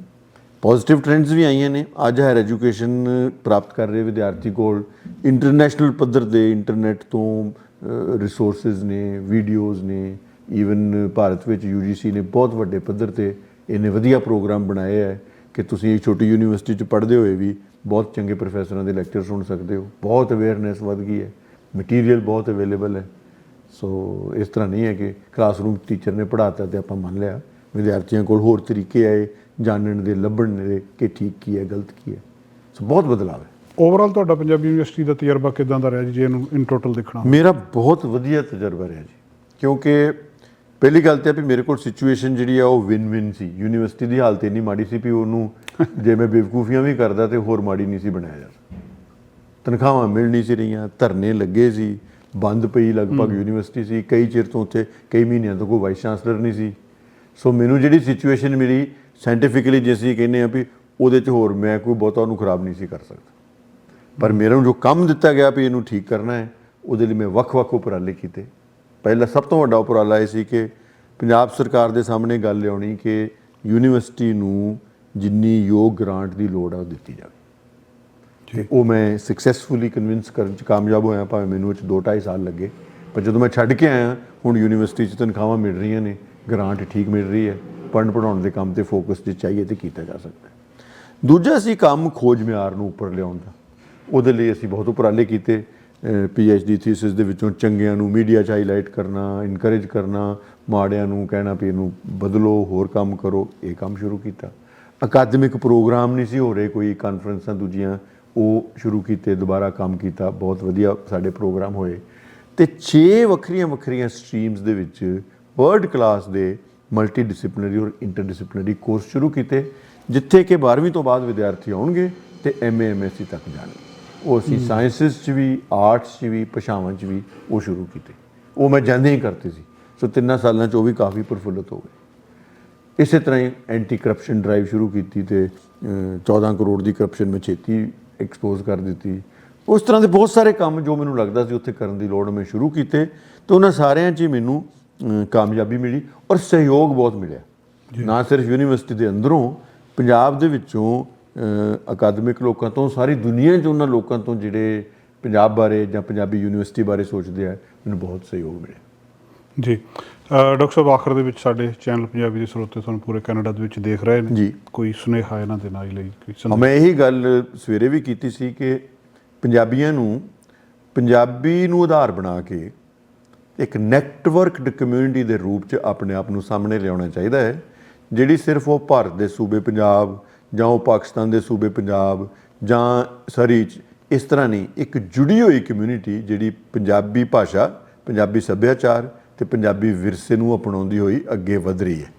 ਪੋਜ਼ਿਟਿਵ ਟ੍ਰੈਂਡਸ ਵੀ ਆਈਆਂ ਨੇ। ਅੱਜ ਹਾਇਰ ਐਜੂਕੇਸ਼ਨ ਪ੍ਰਾਪਤ ਕਰ ਰਹੇ ਵਿਦਿਆਰਥੀ ਕੋਲ। ਇੰਟਰਨੈਸ਼ਨਲ ਪੱਧਰ ਦੇ ਇੰਟਰਨੈਟ ਤੋਂ ਰਿਸੋਰਸਸ ਨੇ ਵੀਡੀਓਜ਼ ਨੇ। ਈਵਨ ਭਾਰਤ ਵਿੱਚ UGC ਨੇ ਬਹੁਤ ਵੱਡੇ ਪੱਧਰ ਤੇ ਇਹਨੇ ਵਧੀਆ ਪ੍ਰੋਗਰਾਮ ਬਣਾਏ ਹੈ ਕਿ ਤੁਸੀਂ ਇੱਕ ਛੋਟੀ ਯੂਨੀਵਰਸਿਟੀ 'ਚ ਪੜ੍ਹਦੇ ਹੋਏ ਵੀ ਬਹੁਤ ਚੰਗੇ ਪ੍ਰੋਫੈਸਰਾਂ ਦੇ ਲੈਕਚਰ ਸੁਣ ਸਕਦੇ ਹੋ। ਬਹੁਤ ਅਵੇਅਰਨੈਸ ਵੱਧ ਗਈ ਹੈ। ਮਟੀਰੀਅਲ ਬਹੁਤ ਅਵੇਲੇਬਲ ਹੈ। ਸੋ ਇਸ ਤਰ੍ਹਾਂ ਨਹੀਂ ਹੈ ਕਿ ਕਲਾਸਰੂਮ ਟੀਚਰ ਨੇ ਪੜ੍ਹਾਤਾ ਤੇ ਆਪਾਂ ਮੰਨ ਲਿਆ। ਵਿਦਿਆਰਥੀਆਂ ਕੋਲ ਹੋਰ ਤਰੀਕੇ ਆਏ। ਜਾਣਨ ਦੇ ਲੱਭਣ ਦੇ ਕਿ ਠੀਕ ਕੀ ਹੈ ਗਲਤ ਕੀ ਹੈ। ਸੋ ਬਹੁਤ ਬਦਲਾਅ ਹੈ। ਓਵਰਆਲ ਤੁਹਾਡਾ ਪੰਜਾਬੀ ਯੂਨੀਵਰਸਿਟੀ ਦਾ ਤਜਰਬਾ ਕਿਦਾਂ ਦਾ ਰਿਹਾ ਜੀ ਜੇ ਇਹਨੂੰ ਇਨ ਟੋਟਲ ਦੇਖਣਾ? ਮੇਰਾ ਬਹੁਤ ਵਧੀਆ ਤਜਰਬਾ ਰਿਹਾ ਜੀ ਕਿਉਂਕਿ ਪਹਿਲੀ ਗੱਲ ਤੇ ਆ ਵੀ ਮੇਰੇ ਕੋਲ ਸਿਚੁਏਸ਼ਨ ਜਿਹੜੀ ਆ ਉਹ ਵਿਨ ਵਿਨ ਸੀ। ਯੂਨੀਵਰਸਿਟੀ ਦੀ ਹਾਲਤ ਇੰਨੀ ਮਾੜੀ ਸੀ ਵੀ ਉਹਨੂੰ ਜੇ ਮੈਂ ਬੇਵਕੂਫੀਆਂ ਵੀ ਕਰਦਾ ਤੇ ਹੋਰ ਮਾੜੀ ਨਹੀਂ ਸੀ ਬਣਾਇਆ ਜਾ ਤਨਖਾਹਾਂ ਮਿਲ ਨਹੀਂ ਸੀ ਰਹੀਆਂ ਧਰਨੇ ਲੱਗੇ ਸੀ ਬੰਦ ਪਈ ਲਗਭਗ ਯੂਨੀਵਰਸਿਟੀ ਸੀ। ਕਈ ਚਿਰ ਤੋਂ ਉੱਥੇ ਕਈ ਮਹੀਨਿਆਂ ਤੋਂ ਕੋਈ ਵਾਈਸ ਚਾਂਸਲਰ ਨਹੀਂ ਸੀ। ਸੋ ਮੈਨੂੰ ਜਿਹੜੀ ਸਿਚੁਏਸ਼ਨ ਮਿਲੀ ਸਾਇੰਟੀਫਿਕਲੀ ਜੇ ਅਸੀਂ ਕਹਿੰਦੇ ਆ ਵੀ ਉਹਦੇ 'ਚ ਹੋਰ ਮੈਂ ਕੋਈ ਬਹੁਤਾ ਉਹਨੂੰ ਖਰਾਬ ਨਹੀਂ ਸੀ ਕਰ ਸਕਦਾ। ਪਰ ਮੇਰੇ ਨੂੰ ਜੋ ਕੰਮ ਦਿੱਤਾ ਗਿਆ ਵੀ ਇਹਨੂੰ ਠੀਕ ਕਰਨਾ ਹੈ ਉਹਦੇ ਲਈ ਮੈਂ ਵੱਖ-ਵੱਖ ਉਪਰਾਲੇ ਕੀਤੇ। ਪਹਿਲਾ ਸਭ ਤੋਂ ਵੱਡਾ ਉਪਰਾਲਾ ਇਹ ਸੀ ਕਿ ਪੰਜਾਬ ਸਰਕਾਰ ਦੇ ਸਾਹਮਣੇ ਗੱਲ ਲਿਆਉਣੀ ਕਿ ਯੂਨੀਵਰਸਿਟੀ ਨੂੰ ਜਿੰਨੀ ਯੋਗ ਗ੍ਰਾਂਟ ਦੀ ਲੋੜ ਹੈ ਉਹ ਦਿੱਤੀ ਜਾਵੇ। ਤੇ ਉਹ ਮੈਂ ਸਕਸੈਸਫੁਲੀ ਕਨਵਿੰਸ ਕਰਨ ਚ ਕਾਮਯਾਬ ਹੋਇਆ ਭਾਵੇਂ ਮੈਨੂੰ ਇਹ 'ਚ ਦੋ 2.5 ਸਾਲ ਲੱਗੇ। ਪਰ ਜਦੋਂ ਮੈਂ ਛੱਡ ਕੇ ਆਇਆ ਹੁਣ ਯੂਨੀਵਰਸਿਟੀ 'ਚ ਤਨਖਾਹਾਂ ਮਿਲ ਰਹੀਆਂ ਨੇ ਗ੍ਰਾਂਟ ਠੀਕ ਮਿਲ ਰਹੀ ਹੈ। ਪੜ੍ਹਨ ਪੜਾਉਣ ਦੇ ਕੰਮ ਤੇ ਫੋਕਸ ਜੇ ਚਾਹੀਏ ਤੇ ਕੀਤਾ ਜਾ ਸਕਦਾ ਹੈ। ਦੂਜਾ ਸੀ ਕੰਮ ਖੋਜ ਮਿਆਰ ਨੂੰ ਉੱਪਰ ਲਿਆਉਣ ਦਾ। ਉਹਦੇ ਲਈ ਅਸੀਂ ਬਹੁਤ ਉਪਰਾਲੇ ਕੀਤੇ। ਡੀ ਥੀਸਿਸ ਦੇ ਵਿੱਚੋਂ ਚੰਗਿਆਂ ਨੂੰ ਮੀਡੀਆ 'ਚ ਹਾਈਲਾਈਟ ਕਰਨਾ ਇਨਕਰੇਜ ਕਰਨਾ, ਮਾੜਿਆਂ ਨੂੰ ਕਹਿਣਾ ਵੀ ਇਹਨੂੰ ਬਦਲੋ, ਹੋਰ ਕੰਮ ਕਰੋ, ਇਹ ਕੰਮ ਸ਼ੁਰੂ ਕੀਤਾ। ਅਕਾਦਮਿਕ ਪ੍ਰੋਗਰਾਮ ਨਹੀਂ ਸੀ ਹੋ ਰਹੇ ਕੋਈ ਕਾਨਫਰੰਸਾਂ ਦੂਜੀਆਂ। ਉਹ ਸ਼ੁਰੂ ਕੀਤੇ, ਦੁਬਾਰਾ ਕੰਮ ਕੀਤਾ, ਬਹੁਤ ਵਧੀਆ ਸਾਡੇ ਪ੍ਰੋਗਰਾਮ ਹੋਏ। ਤੇ 6 ਵੱਖਰੀਆਂ ਵੱਖਰੀਆਂ ਸਟਰੀਮਸ ਦੇ ਵਿੱਚ ਵਰਲਡ ਕਲਾਸ ਦੇ ਮਲਟੀ ਡਿਸਪਲਿਨਰੀ ਔਰ ਇੰਟਰਡਿਸਪਲਿਨਰੀ ਕੋਰਸ ਸ਼ੁਰੂ ਕੀਤੇ ਜਿੱਥੇ ਕਿ 12ਵੀਂ ਤੋਂ ਬਾਅਦ ਵਿਦਿਆਰਥੀ ਆਉਣਗੇ ਤੇ ਐਮਏ ਐਮਐਸਸੀ ਤੱਕ ਜਾਣਗੇ। ਉਹ ਅਸੀਂ ਸਾਇੰਸਸ 'ਚ ਵੀ ਆਰਟਸ 'ਚ ਵੀ ਭਾਸ਼ਾਵਾਂ 'ਚ ਵੀ ਉਹ ਸ਼ੁਰੂ ਕੀਤੇ। ਉਹ ਮੈਂ ਜਾਂਦੇ ਹੀ ਕਰਤੇ ਸੀ। ਸੋ ਤਿੰਨਾਂ ਸਾਲਾਂ 'ਚ ਉਹ ਵੀ ਕਾਫੀ ਪ੍ਰਫੁੱਲਤ ਹੋ ਗਏ। ਇਸੇ ਤਰ੍ਹਾਂ ਹੀ ਐਂਟੀ ਕਰਪਸ਼ਨ ਡਰਾਈਵ ਸ਼ੁਰੂ ਕੀਤੀ ਤੇ ਅਹ, 14 ਕਰੋੜ ਦੀ ਕਰਪਸ਼ਨ ਮੈਂ ਛੇਤੀ ਐਕਸਪੋਜ਼ ਕਰ ਦਿੱਤੀ। ਉਸ ਤਰ੍ਹਾਂ ਦੇ ਬਹੁਤ ਸਾਰੇ ਕੰਮ ਜੋ ਮੈਨੂੰ ਲੱਗਦਾ ਸੀ ਉੱਥੇ ਕਰਨ ਦੀ ਲੋੜ ਮੈਂ ਸ਼ੁਰੂ ਕੀਤੇ ਤੇ ਉਹਨਾਂ ਸਾਰਿਆਂ 'ਚ ਹੀ ਮੈਨੂੰ ਕਾਮਯਾਬੀ ਮਿਲੀ ਔਰ ਸਹਿਯੋਗ ਬਹੁਤ ਮਿਲਿਆ। ਨਾ ਸਿਰਫ ਯੂਨੀਵਰਸਿਟੀ ਦੇ ਅੰਦਰੋਂ ਪੰਜਾਬ ਦੇ ਵਿੱਚੋਂ ਅਕਾਦਮਿਕ ਲੋਕਾਂ ਤੋਂ ਸਾਰੀ ਦੁਨੀਆ 'ਚ ਉਹਨਾਂ ਲੋਕਾਂ ਤੋਂ ਜਿਹੜੇ ਪੰਜਾਬ ਬਾਰੇ ਜਾਂ ਪੰਜਾਬੀ ਯੂਨੀਵਰਸਿਟੀ ਬਾਰੇ ਸੋਚਦੇ ਆ ਮੈਨੂੰ ਬਹੁਤ ਸਹਿਯੋਗ ਮਿਲਿਆ। ਜੀ। ਡਾਕਟਰ ਸਾਹਿਬ ਆਖਰ ਦੇ ਵਿੱਚ ਸਾਡੇ ਚੈਨਲ ਪੰਜਾਬੀ ਦੇ ਸਰੋਤੇ ਤੁਹਾਨੂੰ ਪੂਰੇ ਕੈਨੇਡਾ ਦੇ ਵਿੱਚ ਦੇਖ ਰਹੇ ਨੇ। ਜੀ। ਕੋਈ ਸੁਨੇਹਾ ਇਹਨਾਂ ਦੇ ਨਾਲ ਲਈ ਕੋਈ? ਮੈਂ ਇਹੀ ਗੱਲ ਸਵੇਰੇ ਵੀ ਕੀਤੀ ਸੀ ਕਿ ਪੰਜਾਬੀਆਂ ਨੂੰ ਪੰਜਾਬੀ ਨੂੰ ਆਧਾਰ ਬਣਾ ਕੇ ਇੱਕ ਨੈਟਵਰਕਡ ਕਮਿਊਨਿਟੀ ਦੇ ਰੂਪ 'ਚ ਆਪਣੇ ਆਪ ਨੂੰ ਸਾਹਮਣੇ ਲਿਆਉਣਾ ਚਾਹੀਦਾ ਹੈ, ਜਿਹੜੀ ਸਿਰਫ ਉਹ ਭਾਰਤ ਦੇ ਸੂਬੇ ਪੰਜਾਬ ਜਾਂ ਉਹ ਪਾਕਿਸਤਾਨ ਦੇ ਸੂਬੇ ਪੰਜਾਬ ਜਾਂ ਸਰੀ 'ਚ ਇਸ ਤਰ੍ਹਾਂ ਨਹੀਂ, ਇੱਕ ਜੁੜੀ ਹੋਈ ਕਮਿਊਨਿਟੀ ਜਿਹੜੀ ਪੰਜਾਬੀ ਭਾਸ਼ਾ, ਪੰਜਾਬੀ ਸੱਭਿਆਚਾਰ ਤੇ ਪੰਜਾਬੀ ਵਿਰਸੇ ਨੂੰ ਅਪਣਾਉਂਦੀ ਹੋਈ ਅੱਗੇ ਵਧ ਰਹੀ ਹੈ।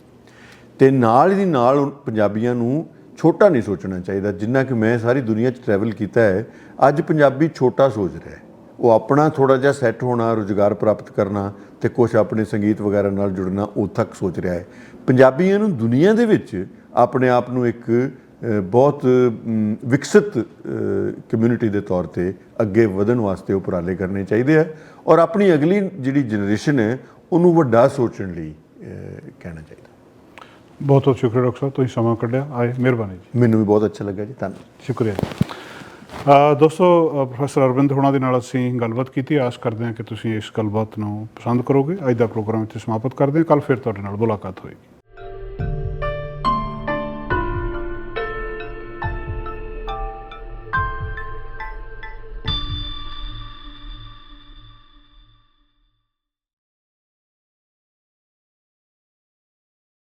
ਤੇ ਨਾਲ ਹੀ ਨਾਲ ਪੰਜਾਬੀਆਂ ਨੂੰ ਛੋਟਾ ਨਹੀਂ ਸੋਚਣਾ ਚਾਹੀਦਾ, ਜਿੰਨਾ ਕਿ ਮੈਂ ਸਾਰੀ ਦੁਨੀਆ 'ਚ ਟਰੈਵਲ ਕੀਤਾ ਹੈ, ਅੱਜ ਪੰਜਾਬੀ ਛੋਟਾ ਸੋਚ ਰਿਹਾ ਹੈ। ਉਹ ਆਪਣਾ ਥੋੜਾ ਜਿਹਾ ਸੈੱਟ ਹੋਣਾ ਰੁਜ਼ਗਾਰ ਪ੍ਰਾਪਤ ਕਰਨਾ ਤੇ ਕੁਝ ਆਪਣੇ ਸੰਗੀਤ ਵਗੈਰਾ ਨਾਲ ਜੁੜਨਾ ਉਹ ਤੱਕ ਸੋਚ ਰਿਹਾ ਹੈ। ਪੰਜਾਬੀਆਂ ਨੂੰ ਦੁਨੀਆ ਦੇ ਵਿੱਚ ਆਪਣੇ ਆਪ ਨੂੰ ਇੱਕ ਬਹੁਤ ਵਿਕਸਿਤ ਕਮਿਊਨਿਟੀ ਦੇ ਤੌਰ ਤੇ ਅੱਗੇ ਵਧਣ ਵਾਸਤੇ ਉਪਰਾਲੇ ਕਰਨੇ ਚਾਹੀਦੇ ਆ ਔਰ ਆਪਣੀ ਅਗਲੀ ਜਿਹੜੀ ਜਨਰੇਸ਼ਨ ਹੈ ਉਹਨੂੰ ਵੱਡਾ ਸੋਚਣ ਲਈ ਕਹਿਣਾ ਚਾਹੀਦਾ। ਬਹੁਤ ਬਹੁਤ ਸ਼ੁਕਰੀਆ ਡਾਕਟਰ ਸਾਹਿਬ ਤੁਸੀਂ ਸਮਾਂ ਕੱਢਿਆ। ਆਏ ਮਿਹਰਬਾਨੀ ਜੀ। ਮੈਨੂੰ ਵੀ ਬਹੁਤ ਅੱਛਾ ਲੱਗਾ ਜੀ। ਧੰਨਵਾਦ। ਸ਼ੁਕਰੀਆ ਦੋਸਤੋ ਪ੍ਰੋਫੈਸਰ ਅਰਵਿੰਦ ਹੋਣਾ ਦੇ ਨਾਲ ਅਸੀਂ ਗੱਲਬਾਤ ਕੀਤੀ। ਆਸ ਕਰਦੇ ਹਾਂ ਕਿ ਤੁਸੀਂ ਇਸ ਗੱਲਬਾਤ ਨੂੰ ਪਸੰਦ ਕਰੋਗੇ। ਅੱਜ ਦਾ ਪ੍ਰੋਗਰਾਮ ਇੱਥੇ ਸਮਾਪਤ ਕਰਦੇ ਹਾਂ। ਕੱਲ ਫਿਰ ਤੁਹਾਡੇ ਨਾਲ ਮੁਲਾਕਾਤ ਹੋਏਗੀ।